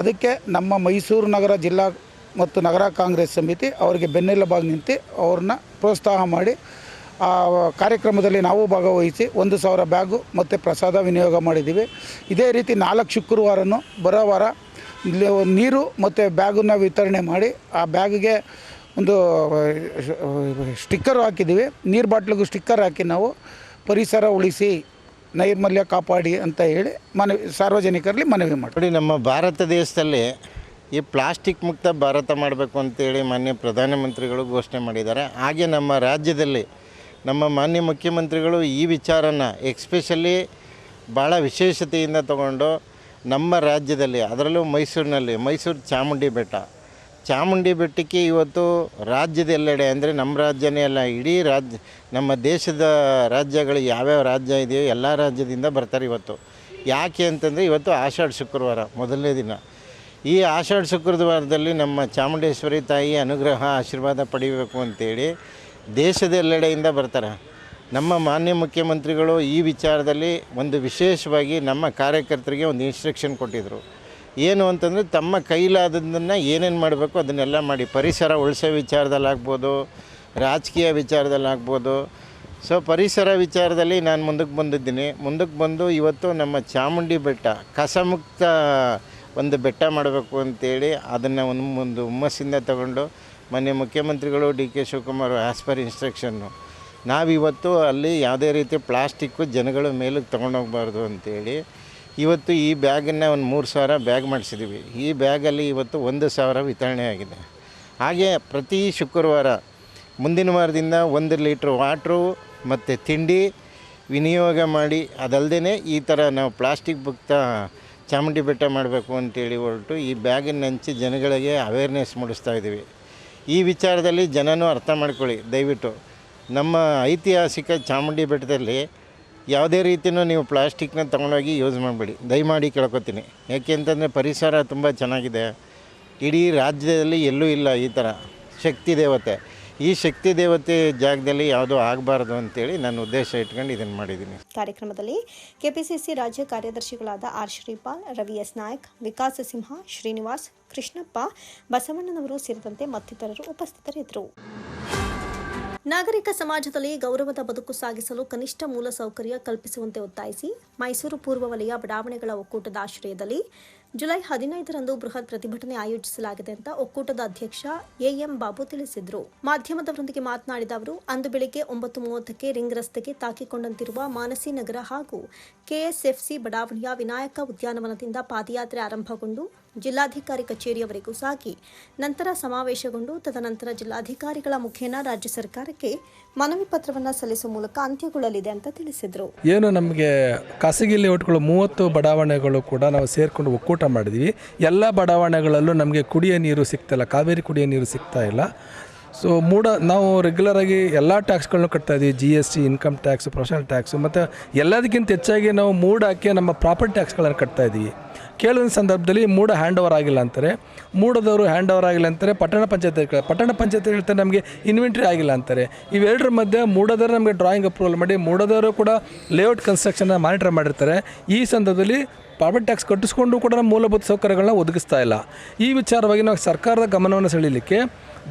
ಅದಕ್ಕೆ ನಮ್ಮ ಮೈಸೂರು ನಗರ ಜಿಲ್ಲಾ ಮತ್ತು ನಗರ ಕಾಂಗ್ರೆಸ್ ಸಮಿತಿ ಅವರಿಗೆ ಬೆನ್ನೆಲುಬಾಗಿ ನಿಂತು ಅವ್ರನ್ನ ಪ್ರೋತ್ಸಾಹ ಮಾಡಿ, ಆ ಕಾರ್ಯಕ್ರಮದಲ್ಲಿ ನಾವು ಭಾಗವಹಿಸಿ ಒಂದು ಸಾವಿರ ಬ್ಯಾಗು ಮತ್ತು ಪ್ರಸಾದ ವಿನಿಯೋಗ ಮಾಡಿದ್ದೀವಿ. ಇದೇ ರೀತಿ ನಾಲ್ಕು ಶುಕ್ರವಾರನೂ ಬರೋ ವಾರ ನೀರು ಮತ್ತು ಬ್ಯಾಗನ್ನು ವಿತರಣೆ ಮಾಡಿ, ಆ ಬ್ಯಾಗಿಗೆ ಒಂದು ಸ್ಟಿಕ್ಕರು ಹಾಕಿದ್ದೀವಿ. ನೀರು ಬಾಟ್ಲಿಗೂ ಸ್ಟಿಕ್ಕರ್ ಹಾಕಿ ನಾವು ಪರಿಸರ ಉಳಿಸಿ ನೈರ್ಮಲ್ಯ ಕಾಪಾಡಿ ಅಂತ ಹೇಳಿ ಮನವಿ, ಸಾರ್ವಜನಿಕರಲ್ಲಿ ಮನವಿ ಮಾಡಿ ನಮ್ಮ ಭಾರತ ದೇಶದಲ್ಲಿ ಈ ಪ್ಲಾಸ್ಟಿಕ್ ಮುಕ್ತ ಭಾರತ ಮಾಡಬೇಕು ಅಂತೇಳಿ ಮಾನ್ಯ ಪ್ರಧಾನಮಂತ್ರಿಗಳು ಘೋಷಣೆ ಮಾಡಿದ್ದಾರೆ. ಹಾಗೆ ನಮ್ಮ ರಾಜ್ಯದಲ್ಲಿ ನಮ್ಮ ಮಾನ್ಯ ಮುಖ್ಯಮಂತ್ರಿಗಳು ಈ ವಿಚಾರನ ಎಕ್ಸ್ಪೆಷಲಿ ಭಾಳ ವಿಶೇಷತೆಯಿಂದ ತಗೊಂಡು ನಮ್ಮ ರಾಜ್ಯದಲ್ಲಿ, ಅದರಲ್ಲೂ ಮೈಸೂರಿನಲ್ಲಿ, ಮೈಸೂರು ಚಾಮುಂಡಿ ಬೆಟ್ಟ ಚಾಮುಂಡಿ ಬೆಟ್ಟಕ್ಕೆ ಇವತ್ತು ರಾಜ್ಯದ ಎಲ್ಲೆಡೆ ಅಂದರೆ ನಮ್ಮ ರಾಜ್ಯನೇ ಅಲ್ಲ, ಇಡೀ ರಾಜ್ಯ, ನಮ್ಮ ದೇಶದ ರಾಜ್ಯಗಳು ಯಾವ್ಯಾವ ರಾಜ್ಯ ಇದೆಯೋ ಎಲ್ಲ ರಾಜ್ಯದಿಂದ ಬರ್ತಾರೆ ಇವತ್ತು. ಯಾಕೆ ಅಂತಂದರೆ ಇವತ್ತು ಆಷಾಢ ಶುಕ್ರವಾರ, ಮೊದಲನೇ ದಿನ. ಈ ಆಷಾಢ ಶುಕ್ರವಾರದಲ್ಲಿ ನಮ್ಮ ಚಾಮುಂಡೇಶ್ವರಿ ತಾಯಿ ಅನುಗ್ರಹ, ಆಶೀರ್ವಾದ ಪಡಿಬೇಕು ಅಂತೇಳಿ ದೇಶದ ಎಲ್ಲೆಡೆಯಿಂದ ಬರ್ತಾರೆ. ನಮ್ಮ ಮಾನ್ಯ ಮುಖ್ಯಮಂತ್ರಿಗಳು ಈ ವಿಚಾರದಲ್ಲಿ ಒಂದು ವಿಶೇಷವಾಗಿ ನಮ್ಮ ಕಾರ್ಯಕರ್ತರಿಗೆ ಒಂದು ಇನ್ಸ್ಟ್ರಕ್ಷನ್ ಕೊಟ್ಟಿದ್ದರು ಏನು ಅಂತಂದರೆ ತಮ್ಮ ಕೈಲಾದದನ್ನು ಏನೇನು ಮಾಡಬೇಕು ಅದನ್ನೆಲ್ಲ ಮಾಡಿ, ಪರಿಸರ ಉಳಿಸೋ ವಿಚಾರದಲ್ಲಾಗ್ಬೋದು, ರಾಜಕೀಯ ವಿಚಾರದಲ್ಲಾಗ್ಬೋದು. ಸೊ ಪರಿಸರ ವಿಚಾರದಲ್ಲಿ ನಾನು ಮುಂದಕ್ಕೆ ಬಂದಿದ್ದೀನಿ. ಮುಂದಕ್ಕೆ ಬಂದು ಇವತ್ತು ನಮ್ಮ ಚಾಮುಂಡಿ ಬೆಟ್ಟ, ಕಸಮುಕ್ತ ಒಂದು ಬೆಟ್ಟ ಮಾಡಬೇಕು ಅಂತೇಳಿ ಅದನ್ನು ಒಂದು ಒಂದು ಹುಮ್ಮಸ್ಸಿಂದ ತಗೊಂಡು ಮಾನ್ಯ ಮುಖ್ಯಮಂತ್ರಿಗಳು D K Shivakumar as per instruction ನಾವಿವತ್ತು ಅಲ್ಲಿ ಯಾವುದೇ ರೀತಿ ಪ್ಲಾಸ್ಟಿಕ್ಕು ಜನಗಳ ಮೇಲಕ್ಕೆ ತೊಗೊಂಡೋಗ್ಬಾರ್ದು ಅಂತೇಳಿ ಇವತ್ತು ಈ ಬ್ಯಾಗನ್ನು ಒಂದು ಮೂರು ಸಾವಿರ ಬ್ಯಾಗ್ ಮಾಡಿಸಿದ್ದೀವಿ ಈ ಬ್ಯಾಗಲ್ಲಿ ಇವತ್ತು ಒಂದು ಸಾವಿರ ವಿತರಣೆ ಆಗಿದೆ. ಹಾಗೆ ಪ್ರತಿ ಶುಕ್ರವಾರ ಮುಂದಿನ ವಾರದಿಂದ ಒಂದು ಲೀಟ್ರ್ ವಾಟ್ರು ಮತ್ತು ತಿಂಡಿ ವಿನಿಯೋಗ ಮಾಡಿ ಅದಲ್ಲದೆ ಈ ಥರ ನಾವು ಪ್ಲಾಸ್ಟಿಕ್ ಮುಕ್ತ ಚಾಮುಂಡಿ ಬೆಟ್ಟ ಮಾಡಬೇಕು ಅಂತೇಳಿ ಹೊರಟು ಈ ಬ್ಯಾಗನ್ನು ಹಂಚಿ ಜನಗಳಿಗೆ ಅವೇರ್ನೆಸ್ ಮೂಡಿಸ್ತಾ ಇದ್ದೀವಿ. ಈ ವಿಚಾರದಲ್ಲಿ ಜನನೂ ಅರ್ಥ ಮಾಡ್ಕೊಳ್ಳಿ. ದಯವಿಟ್ಟು ನಮ್ಮ ಐತಿಹಾಸಿಕ ಚಾಮುಂಡಿ ಬೆಟ್ಟದಲ್ಲಿ ಯಾವುದೇ ರೀತಿಯೂ ನೀವು ಪ್ಲಾಸ್ಟಿಕ್ನ ತೊಗೊಂಡೋಗಿ ಯೂಸ್ ಮಾಡಬೇಡಿ. ದಯಮಾಡಿ ಕೇಳ್ಕೊತೀನಿ. ಯಾಕೆ ಅಂತಂದರೆ ಪರಿಸರ ತುಂಬ ಚೆನ್ನಾಗಿದೆ. ಇಡೀ ರಾಜ್ಯದಲ್ಲಿ ಎಲ್ಲೂ ಇಲ್ಲ ಈ ಥರ ಶಕ್ತಿ ದೇವತೆ. ಈ ಶಕ್ತಿ ದೇವತೆ ಜಾಗದಲ್ಲಿ ಯಾವುದೂ ಆಗಬಾರ್ದು ಅಂತೇಳಿ ನನ್ನ ಉದ್ದೇಶ ಇಟ್ಕೊಂಡು ಇದನ್ನು ಮಾಡಿದ್ದೀನಿ. ಕಾರ್ಯಕ್ರಮದಲ್ಲಿ ಕೆಪಿಸಿಸಿ ರಾಜ್ಯ ಕಾರ್ಯದರ್ಶಿಗಳಾದ ಆರ್ ಶ್ರೀಪಾಲ್, ರವಿ ಎಸ್ ನಾಯಕ್, ವಿಕಾಸ ಸಿಂಹ, ಶ್ರೀನಿವಾಸ್, ಕೃಷ್ಣಪ್ಪ, ಬಸವಣ್ಣನವರು ಸೇರಿದಂತೆ ಮತ್ತಿತರರು ಉಪಸ್ಥಿತರಿದ್ದರು. ನಾಗರಿಕ ಸಮಾಜದಲ್ಲಿ ಗೌರವದ ಬದುಕು ಸಾಗಿಸಲು ಕನಿಷ್ಠ ಮೂಲಸೌಕರ್ಯ ಕಲ್ಪಿಸುವಂತೆ ಒತ್ತಾಯಿಸಿ ಮೈಸೂರು ಪೂರ್ವ ವಲಯ ಬಡಾವಣೆಗಳ ಒಕ್ಕೂಟದ ಆಶ್ರಯದಲ್ಲಿ ಜುಲೈ ಹದಿನೈದರಂದು ಬೃಹತ್ ಪ್ರತಿಭಟನೆ ಆಯೋಜಿಸಲಾಗಿದೆ ಅಂತ ಒಕ್ಕೂಟದ ಅಧ್ಯಕ್ಷ ಎಎಂ ಬಾಬು ತಿಳಿಸಿದರು. ಮಾಧ್ಯಮದವರೊಂದಿಗೆ ಮಾತನಾಡಿದ ಅವರು, ಅಂದು ಬೆಳಿಗ್ಗೆ ಒಂಬತ್ತು ಮೂವತ್ತಕ್ಕೆ ರಿಂಗ್ ರಸ್ತೆಗೆ ತಾಕಿಕೊಂಡಂತಿರುವ ಮಾನಸಿ ನಗರ ಹಾಗೂ ಕೆಎಸ್ಎಫ್ಸಿ ಬಡಾವಣೆಯ ವಿನಾಯಕ ಉದ್ಯಾನವನದಿಂದ ಪಾದಯಾತ್ರೆ ಆರಂಭಗೊಂಡು ಜಿಲ್ಲಾಧಿಕಾರಿ ಕಚೇರಿಯವರೆಗೂ ಸಾಗಿ ನಂತರ ಸಮಾವೇಶಗೊಂಡು ತದನಂತರ ಜಿಲ್ಲಾಧಿಕಾರಿಗಳ ಮುಖೇನ ರಾಜ್ಯ ಸರ್ಕಾರಕ್ಕೆ ಮನವಿ ಪತ್ರವನ್ನು ಸಲ್ಲಿಸುವ ಮೂಲಕ ಅಂತ್ಯಗೊಳ್ಳಲಿದೆ ಅಂತ ತಿಳಿಸಿದರು. ಏನು ನಮಗೆ ಖಾಸಗಿ ಒಟ್ಟುಗಳು ಮೂವತ್ತು ಬಡಾವಣೆಗಳು ಕೂಡ ನಾವು ಸೇರಿಕೊಂಡು ಒಕ್ಕೂಟ ಮಾಡಿದ್ವಿ. ಎಲ್ಲ ಬಡಾವಣೆಗಳಲ್ಲೂ ನಮಗೆ ಕುಡಿಯ ನೀರು ಸಿಗ್ತಾಯಿಲ್ಲ ಕಾವೇರಿ ಕುಡಿಯ ನೀರು ಸಿಗ್ತಾ ಇಲ್ಲ. ಸೊ ಮೂಡ ನಾವು ರೆಗ್ಯುಲರಾಗಿ ಎಲ್ಲ ಟ್ಯಾಕ್ಸ್ಗಳನ್ನೂ ಕಟ್ತಾ ಇದ್ದೀವಿ G S T income tax professional tax ಮತ್ತು ಎಲ್ಲದಕ್ಕಿಂತ ಹೆಚ್ಚಾಗಿ ನಾವು ಮೂಡಾಕೆ ಹಾಕಿ ನಮ್ಮ ಪ್ರಾಪರ್ಟಿ ಟ್ಯಾಕ್ಸ್ಗಳನ್ನು ಕಟ್ತಾ ಇದ್ದೀವಿ ಕೇಳುವ ಸಂದರ್ಭದಲ್ಲಿ ಮೂಡ ಹ್ಯಾಂಡ್ ಓವರ್ ಆಗಿಲ್ಲ ಅಂತಾರೆ. ಮೂಡದವರು ಹ್ಯಾಂಡ್ ಓವರ್ ಆಗಿಲ್ಲ ಅಂತಾರೆ. ಪಟ್ಟಣ ಪಂಚಾಯತ್ ಪಟ್ಟಣ ಪಂಚಾಯತ್ ಹೇಳ್ತಾರೆ ನಮಗೆ ಇನ್ವೆಂಟ್ರಿ ಆಗಿಲ್ಲ ಅಂತಾರೆ. ಇವೆರಡರ ಮಧ್ಯೆ ಮೂಡದವರು ನಮಗೆ ಡ್ರಾಯಿಂಗ್ ಅಪ್ರೂವಲ್ ಮಾಡಿ, ಮೂಡದವರು ಕೂಡ ಲೇಔಟ್ ಕನ್ಸ್ಟ್ರಕ್ಷನ್ನ ಮಾನಿಟರ್ ಮಾಡಿರ್ತಾರೆ. ಈ ಸಂದರ್ಭದಲ್ಲಿ ಪ್ರಾಪರ್ಟಿ ಟ್ಯಾಕ್ಸ್ ಕಟ್ಟಿಸ್ಕೊಂಡು ಕೂಡ ನಮ್ಮ ಮೂಲಭೂತ ಸೌಕರ್ಯಗಳನ್ನ ಒದಗಿಸ್ತಾ ಇಲ್ಲ. ಈ ವಿಚಾರವಾಗಿ ನಾವು ಸರ್ಕಾರದ ಗಮನವನ್ನು ಸೆಳೀಲಿಕ್ಕೆ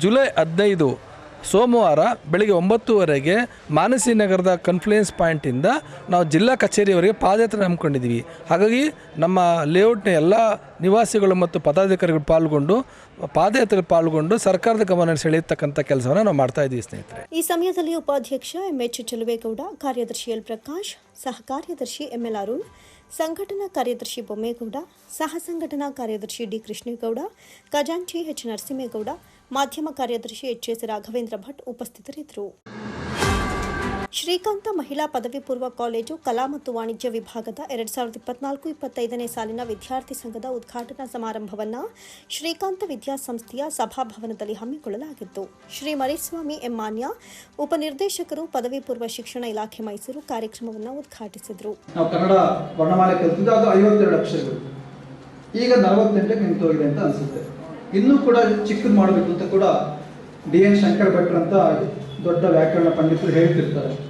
ಜುಲೈ ಹದಿನೈದು ಸೋಮವಾರ ಬೆಳಗ್ಗೆ ಒಂಬತ್ತುವರೆಗೆ ಮಾನಸಿ ನಗರದ ಕನ್ಫ್ಲುಯೆನ್ಸ್ ಪಾಯಿಂಟಿಂದ ನಾವು ಜಿಲ್ಲಾ ಕಚೇರಿಯವರೆಗೆ ಪಾದಯಾತ್ರೆ ಹಮ್ಮಿಕೊಂಡಿದ್ದೀವಿ. ಹಾಗಾಗಿ ನಮ್ಮ ಲೇಔಟ್ನ ಎಲ್ಲ ನಿವಾಸಿಗಳು ಮತ್ತು ಪದಾಧಿಕಾರಿಗಳು ಪಾಲ್ಗೊಂಡು ಪಾದಯಾತ್ರೆ ಪಾಲ್ಗೊಂಡು ಸರ್ಕಾರದ ಗಮನ ಸೆಳೆಯತಕ್ಕಂಥ ಕೆಲಸವನ್ನು ನಾವು ಮಾಡ್ತಾ ಇದ್ದೀವಿ ಸ್ನೇಹಿತರೆ. ಈ ಸಮಯದಲ್ಲಿ ಉಪಾಧ್ಯಕ್ಷ ಎಂಎಚ್ ಚಲುವೇಗೌಡ, ಕಾರ್ಯದರ್ಶಿ ಎಲ್ ಪ್ರಕಾಶ್, ಸಹ ಕಾರ್ಯದರ್ಶಿ ಎಂಎಲ್ ಅರುಣ್ ಸಂಘಟನಾ ಕಾರ್ಯದರ್ಶಿ ಬೊಮ್ಮೇಗೌಡ, ಸಹ ಸಂಘಟನಾ ಕಾರ್ಯದರ್ಶಿ ಡಿ ಕೃಷ್ಣೇಗೌಡ, ಖಜಾಂಚಿ ಎಚ್ ನರಸಿಂಹೇಗೌಡ, ಮಾಧ್ಯಮ ಕಾರ್ಯದರ್ಶಿ ಎಚ್ ಎಸ್ ರಾಘವೇಂದ್ರ ಭಟ್ ಉಪಸ್ಥಿತರಿದ್ದರು. ಶ್ರೀಕಾಂತ ಮಹಿಳಾ ಪದವಿ ಪೂರ್ವ ಕಾಲೇಜು, ಕಲಾ ಮತ್ತು ವಾಣಿಜ್ಯ ವಿಭಾಗದ ಎರಡ್ ಸಾವಿರದ ಇಪ್ಪತ್ನಾಲ್ಕು ಇಪ್ಪತ್ತೈದನೇ ಸಾಲಿನ ವಿದ್ಯಾರ್ಥಿ ಸಂಘದ ಉದ್ಘಾಟನಾ ಸಮಾರಂಭವನ್ನ ಶ್ರೀಕಾಂತ ವಿದ್ಯಾಸಂಸ್ಥೆಯ ಸಭಾಭವನದಲ್ಲಿ ಹಮ್ಮಿಕೊಳ್ಳಲಾಗಿತ್ತು. ಶ್ರೀ ಮರಿಸ್ವಾಮಿ ಎಂ. ಮಾನ್ಯ, ಉಪನಿರ್ದೇಶಕರು, ಪದವಿ ಪೂರ್ವ ಶಿಕ್ಷಣ ಇಲಾಖೆ ಮೈಸೂರು ಕಾರ್ಯಕ್ರಮವನ್ನು ಉದ್ಘಾಟಿಸಿದರು. ಈಗ ಅಂತ ಅನಿಸುತ್ತೆ. ಇನ್ನೂ ಕೂಡ ಚಿಕ್ಕದು ಮಾಡಬೇಕು ಅಂತ ಕೂಡ ಡಿ ಎನ್ ಶಂಕರ್ ಭಟ್ರು ದೊಡ್ಡ ವ್ಯಾಕರಣ ಪಂಡಿತರು ಹೇಳ್ತಿರ್ತಾರೆ.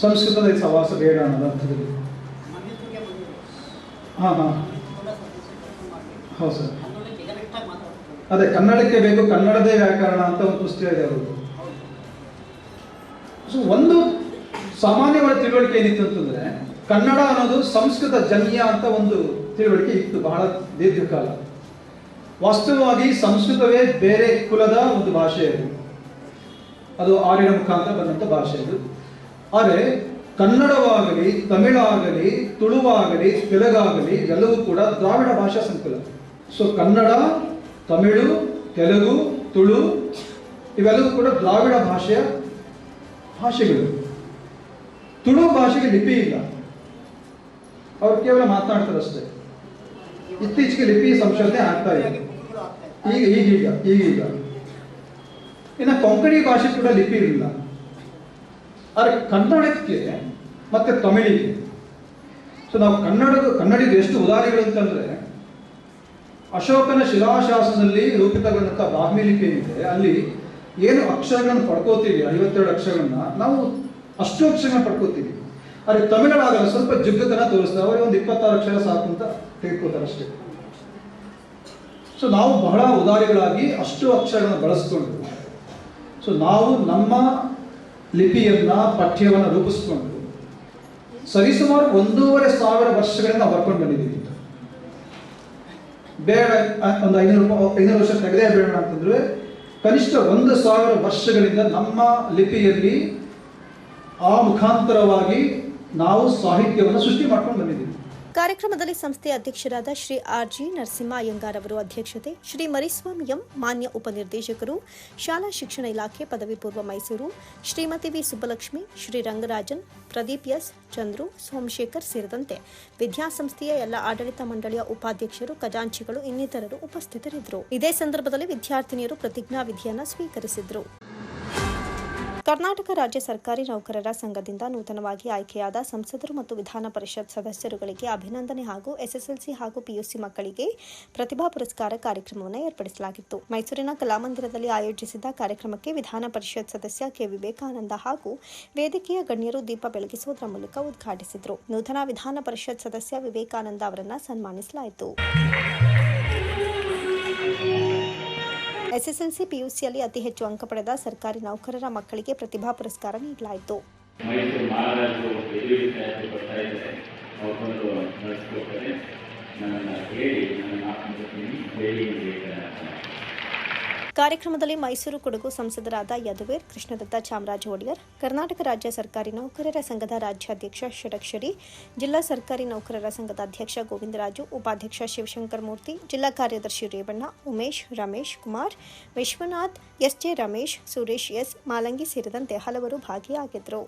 ಸಂಸ್ಕೃತದ ಸವಾಸ ಬೇಡ ಅನ್ನೋದು ಅರ್ಥದಲ್ಲಿ. ಹಾಂ ಹಾಂ. ಹೌದು, ಸರ್. ಅದೇ, ಕನ್ನಡಕ್ಕೆ ಬೇಕು, ಕನ್ನಡದೇ ವ್ಯಾಕರಣ ಅಂತ ಒಂದು ಪುಸ್ತಕ ಇದೆ ಅವರು ಸೊ, ಒಂದು ಸಾಮಾನ್ಯವಾದ ತಿಳುವಳಿಕೆ ಏನಿತ್ತು ಅಂತಂದ್ರೆ, ಕನ್ನಡ ಅನ್ನೋದು ಸಂಸ್ಕೃತ ಜನ್ಯ ಅಂತ ಒಂದು ತಿಳುವಳಿಕೆ ಇತ್ತು ಬಹಳ ದೀರ್ಘಕಾಲ. ವಾಸ್ತವವಾಗಿ ಸಂಸ್ಕೃತವೇ ಬೇರೆ ಕುಲದ ಒಂದು ಭಾಷೆ ಅದು. ಅದು ಆರ್ಯನ ಮುಖಾಂತರ ಬಂದಂಥ ಭಾಷೆ ಅದು. ಆದರೆ ಕನ್ನಡವಾಗಲಿ, ತಮಿಳಾಗಲಿ, ತುಳುವಾಗಲಿ, ತೆಲುಗಾಗಲಿ ಎಲ್ಲವೂ ಕೂಡ ದ್ರಾವಿಡ ಭಾಷಾ ಸಂಕುಲ. ಸೊ ಕನ್ನಡ, ತಮಿಳು, ತೆಲುಗು, ತುಳು ಇವೆಲ್ಲವೂ ಕೂಡ ದ್ರಾವಿಡ ಭಾಷೆಯ ಭಾಷೆಗಳು. ತುಳು ಭಾಷೆಗೆ ಲಿಪಿ ಇಲ್ಲ. ಅವ್ರು ಕೇವಲ ಮಾತನಾಡ್ತಾರಷ್ಟೇ ಇತ್ತೀಚೆಗೆ ಲಿಪಿ ಸಂಶೋಧನೆ ಆಗ್ತಾ ಇದೆ. ಈಗ ಈಗೀಗ ಈಗೀಗ ಇನ್ನು ಕೊಂಕಣಿ ಭಾಷೆ ಕೂಡ ಲಿಪಿ ಇರಲಿಲ್ಲ ಆದರೆ ಕನ್ನಡಕ್ಕೆ ಮತ್ತೆ ತಮಿಳಿಗೆ. ಸೊ ನಾವು ಕನ್ನಡದ, ಕನ್ನಡಿದು ಎಷ್ಟು ಉದಾಹರಣೆಗಳು ಅಂತಂದ್ರೆ ಅಶೋಕನ ಶಿಲಾಶಾಸನದಲ್ಲಿ ರೂಪಿತಗೊಂಡಂಥ ಬ್ರಾಹ್ಮಿ ಲಿಪಿ ಏನಿದೆ, ಅಲ್ಲಿ ಏನು ಅಕ್ಷರಗಳನ್ನು ಪಡ್ಕೋತೀವಿ, ಐವತ್ತೆರಡು ಅಕ್ಷರಗಳನ್ನ, ನಾವು ಅಷ್ಟು ಅಕ್ಷರಗಳನ್ನ ಪಡ್ಕೋತೀವಿ. ಆದರೆ ತಮಿಳಾಗಲ್ಲ, ಸ್ವಲ್ಪ ಜುಗ್ಗತನ ತೋರಿಸ್ತಾರೆ ಅವರಿಗೆ ಒಂದು ಇಪ್ಪತ್ತಾರು ಅಕ್ಷರ ಸಾಕು ಅಂತ ತಿಳ್ಕೊತಾರೆ ಅಷ್ಟೇ. ಸೊ ನಾವು ಬಹಳ ಉದಾರಿಗಳಾಗಿ ಅಷ್ಟು ಅಕ್ಷರಗಳನ್ನು ಬಳಸ್ಕೊಂಡು ಸೊ ನಾವು ನಮ್ಮ ಲಿಪಿಯನ್ನ, ಪಠ್ಯವನ್ನು ರೂಪಿಸ್ಕೊಂಡು ಸರಿಸುಮಾರು ಒಂದೂವರೆ ಸಾವಿರ ವರ್ಷಗಳಿಂದ ಬರ್ಕೊಂಡು ಬಂದಿದ್ದೀವಿ. ಬೇಡ ಒಂದು ಐನೂರು ಐನೂರು ವರ್ಷ ತೆಗೆದೇ ಬೇಡ ಅಂತಂದ್ರೆ ಕನಿಷ್ಠ ಒಂದು ಸಾವಿರ ವರ್ಷಗಳಿಂದ ನಮ್ಮ ಲಿಪಿಯಲ್ಲಿ ಆ ಮುಖಾಂತರವಾಗಿ ನಾವು ಸಾಹಿತ್ಯವನ್ನು ಸೃಷ್ಟಿ ಮಾಡ್ಕೊಂಡು ಬಂದಿದ್ದೀವಿ. ಕಾರ್ಯಕ್ರಮದಲ್ಲಿ ಸಂಸ್ಥೆಯ ಅಧ್ಯಕ್ಷರಾದ ಶ್ರೀ ಆರ್ ಜಿ ನರಸಿಂಹ ಅಯ್ಯಂಗಾರ್ ಅವರು ಅಧ್ಯಕ್ಷತೆ, ಶ್ರೀ ಮರಿಸ್ವಾಮಿ ಎಂ ಮಾನ್ಯ ಉಪನಿರ್ದೇಶಕರು, ಶಾಲಾ ಶಿಕ್ಷಣ ಇಲಾಖೆ ಪದವಿ ಪೂರ್ವ ಮೈಸೂರು, ಶ್ರೀಮತಿ ವಿ ಸುಬ್ಬಲಕ್ಷ್ಮಿ, ಶ್ರೀ ರಂಗರಾಜನ್, ಪ್ರದೀಪ್ ಎಸ್ ಚಂದ್ರು, ಸೋಮಶೇಖರ್ ಸೇರಿದಂತೆ ವಿದ್ಯಾಸಂಸ್ಥೆಯ ಎಲ್ಲ ಆಡಳಿತ ಮಂಡಳಿಯ ಉಪಾಧ್ಯಕ್ಷರು, ಖಜಾಂಚಿಗಳು ಇನ್ನಿತರರು ಉಪಸ್ಥಿತರಿದ್ದರು. ಇದೇ ಸಂದರ್ಭದಲ್ಲಿ ವಿದ್ಯಾರ್ಥಿನಿಯರು ಪ್ರತಿಜ್ಞಾ ವಿಧಿಯನ್ನು ಸ್ವೀಕರಿಸಿದರು. ಕರ್ನಾಟಕ ರಾಜ್ಯ ಸರ್ಕಾರಿ ನೌಕರರ ಸಂಘದಿಂದ ನೂತನವಾಗಿ ಆಯ್ಕೆಯಾದ ಸಂಸದರು ಮತ್ತು ವಿಧಾನ ಪರಿಷತ್ ಸದಸ್ಯರುಗಳಿಗೆ ಅಭಿನಂದನೆ ಹಾಗೂ ಎಸ್ಎಸ್ಎಲ್ಸಿ ಹಾಗೂ ಪಿಯುಸಿ ಮಕ್ಕಳಿಗೆ ಪ್ರತಿಭಾ ಪುರಸ್ಕಾರ ಕಾರ್ಯಕ್ರಮವನ್ನು ಏರ್ಪಡಿಸಲಾಗಿತ್ತು. ಮೈಸೂರಿನ ಕಲಾಮಂದಿರದಲ್ಲಿ ಆಯೋಜಿಸಿದ್ದ ಕಾರ್ಯಕ್ರಮಕ್ಕೆ ವಿಧಾನ ಪರಿಷತ್ ಸದಸ್ಯ ಕೆ. ವಿವೇಕಾನಂದ ಹಾಗೂ ವೇದಿಕೆಯ ಗಣ್ಯರು ದೀಪ ಬೆಳಗಿಸುವುದರ ಮೂಲಕ ಉದ್ಘಾಟಿಸಿದರು. ನೂತನ ವಿಧಾನ ಪರಿಷತ್ ಸದಸ್ಯ ವಿವೇಕಾನಂದ ಅವರನ್ನು ಸನ್ಮಾನಿಸಲಾಯಿತು. ಎಸ್ಎಸ್ಎಲ್ಸಿ ಪಿಯುಸಿಯಲ್ಲಿ ಅತಿ ಹೆಚ್ಚು ಅಂಕ ಪಡೆದ ಸರ್ಕಾರಿ ನೌಕರರ ಮಕ್ಕಳಿಗೆ ಪ್ರತಿಭಾ ಪುರಸ್ಕಾರ ನೀಡಲಾಯಿತು. ಹೇಳಿ ಕಾರ್ಯಕ್ರಮದಲ್ಲಿ ಮೈಸೂರು ಕೊಡಗು ಸಂಸದರಾದ ಯದುವೀರ್, ಕೃಷ್ಣದತ್ತ ಚಾಮರಾಜ ಒಡೆಯರ್, ಕರ್ನಾಟಕ ರಾಜ್ಯ ಸರ್ಕಾರಿ ನೌಕರರ ಸಂಘದ ರಾಜ್ಯಾಧ್ಯಕ್ಷ ಷಡಕ್ಷರಿ, ಜಿಲ್ಲಾ ಸರ್ಕಾರಿ ನೌಕರರ ಸಂಘದ ಅಧ್ಯಕ್ಷ ಗೋವಿಂದರಾಜು, ಉಪಾಧ್ಯಕ್ಷ ಶಿವಶಂಕರ್ ಮೂರ್ತಿ, ಜಿಲ್ಲಾ ಕಾರ್ಯದರ್ಶಿ ರೇವಣ್ಣ, ಉಮೇಶ್, ರಮೇಶ್ ಕುಮಾರ್, ವಿಶ್ವನಾಥ್, ಎಸ್ಜೆ ರಮೇಶ್, ಸುರೇಶ್ ಎಸ್, ಮಾಲಂಗಿ ಸೇರಿದಂತೆ ಹಲವರು ಭಾಗಿಯಾಗಿದ್ದರು.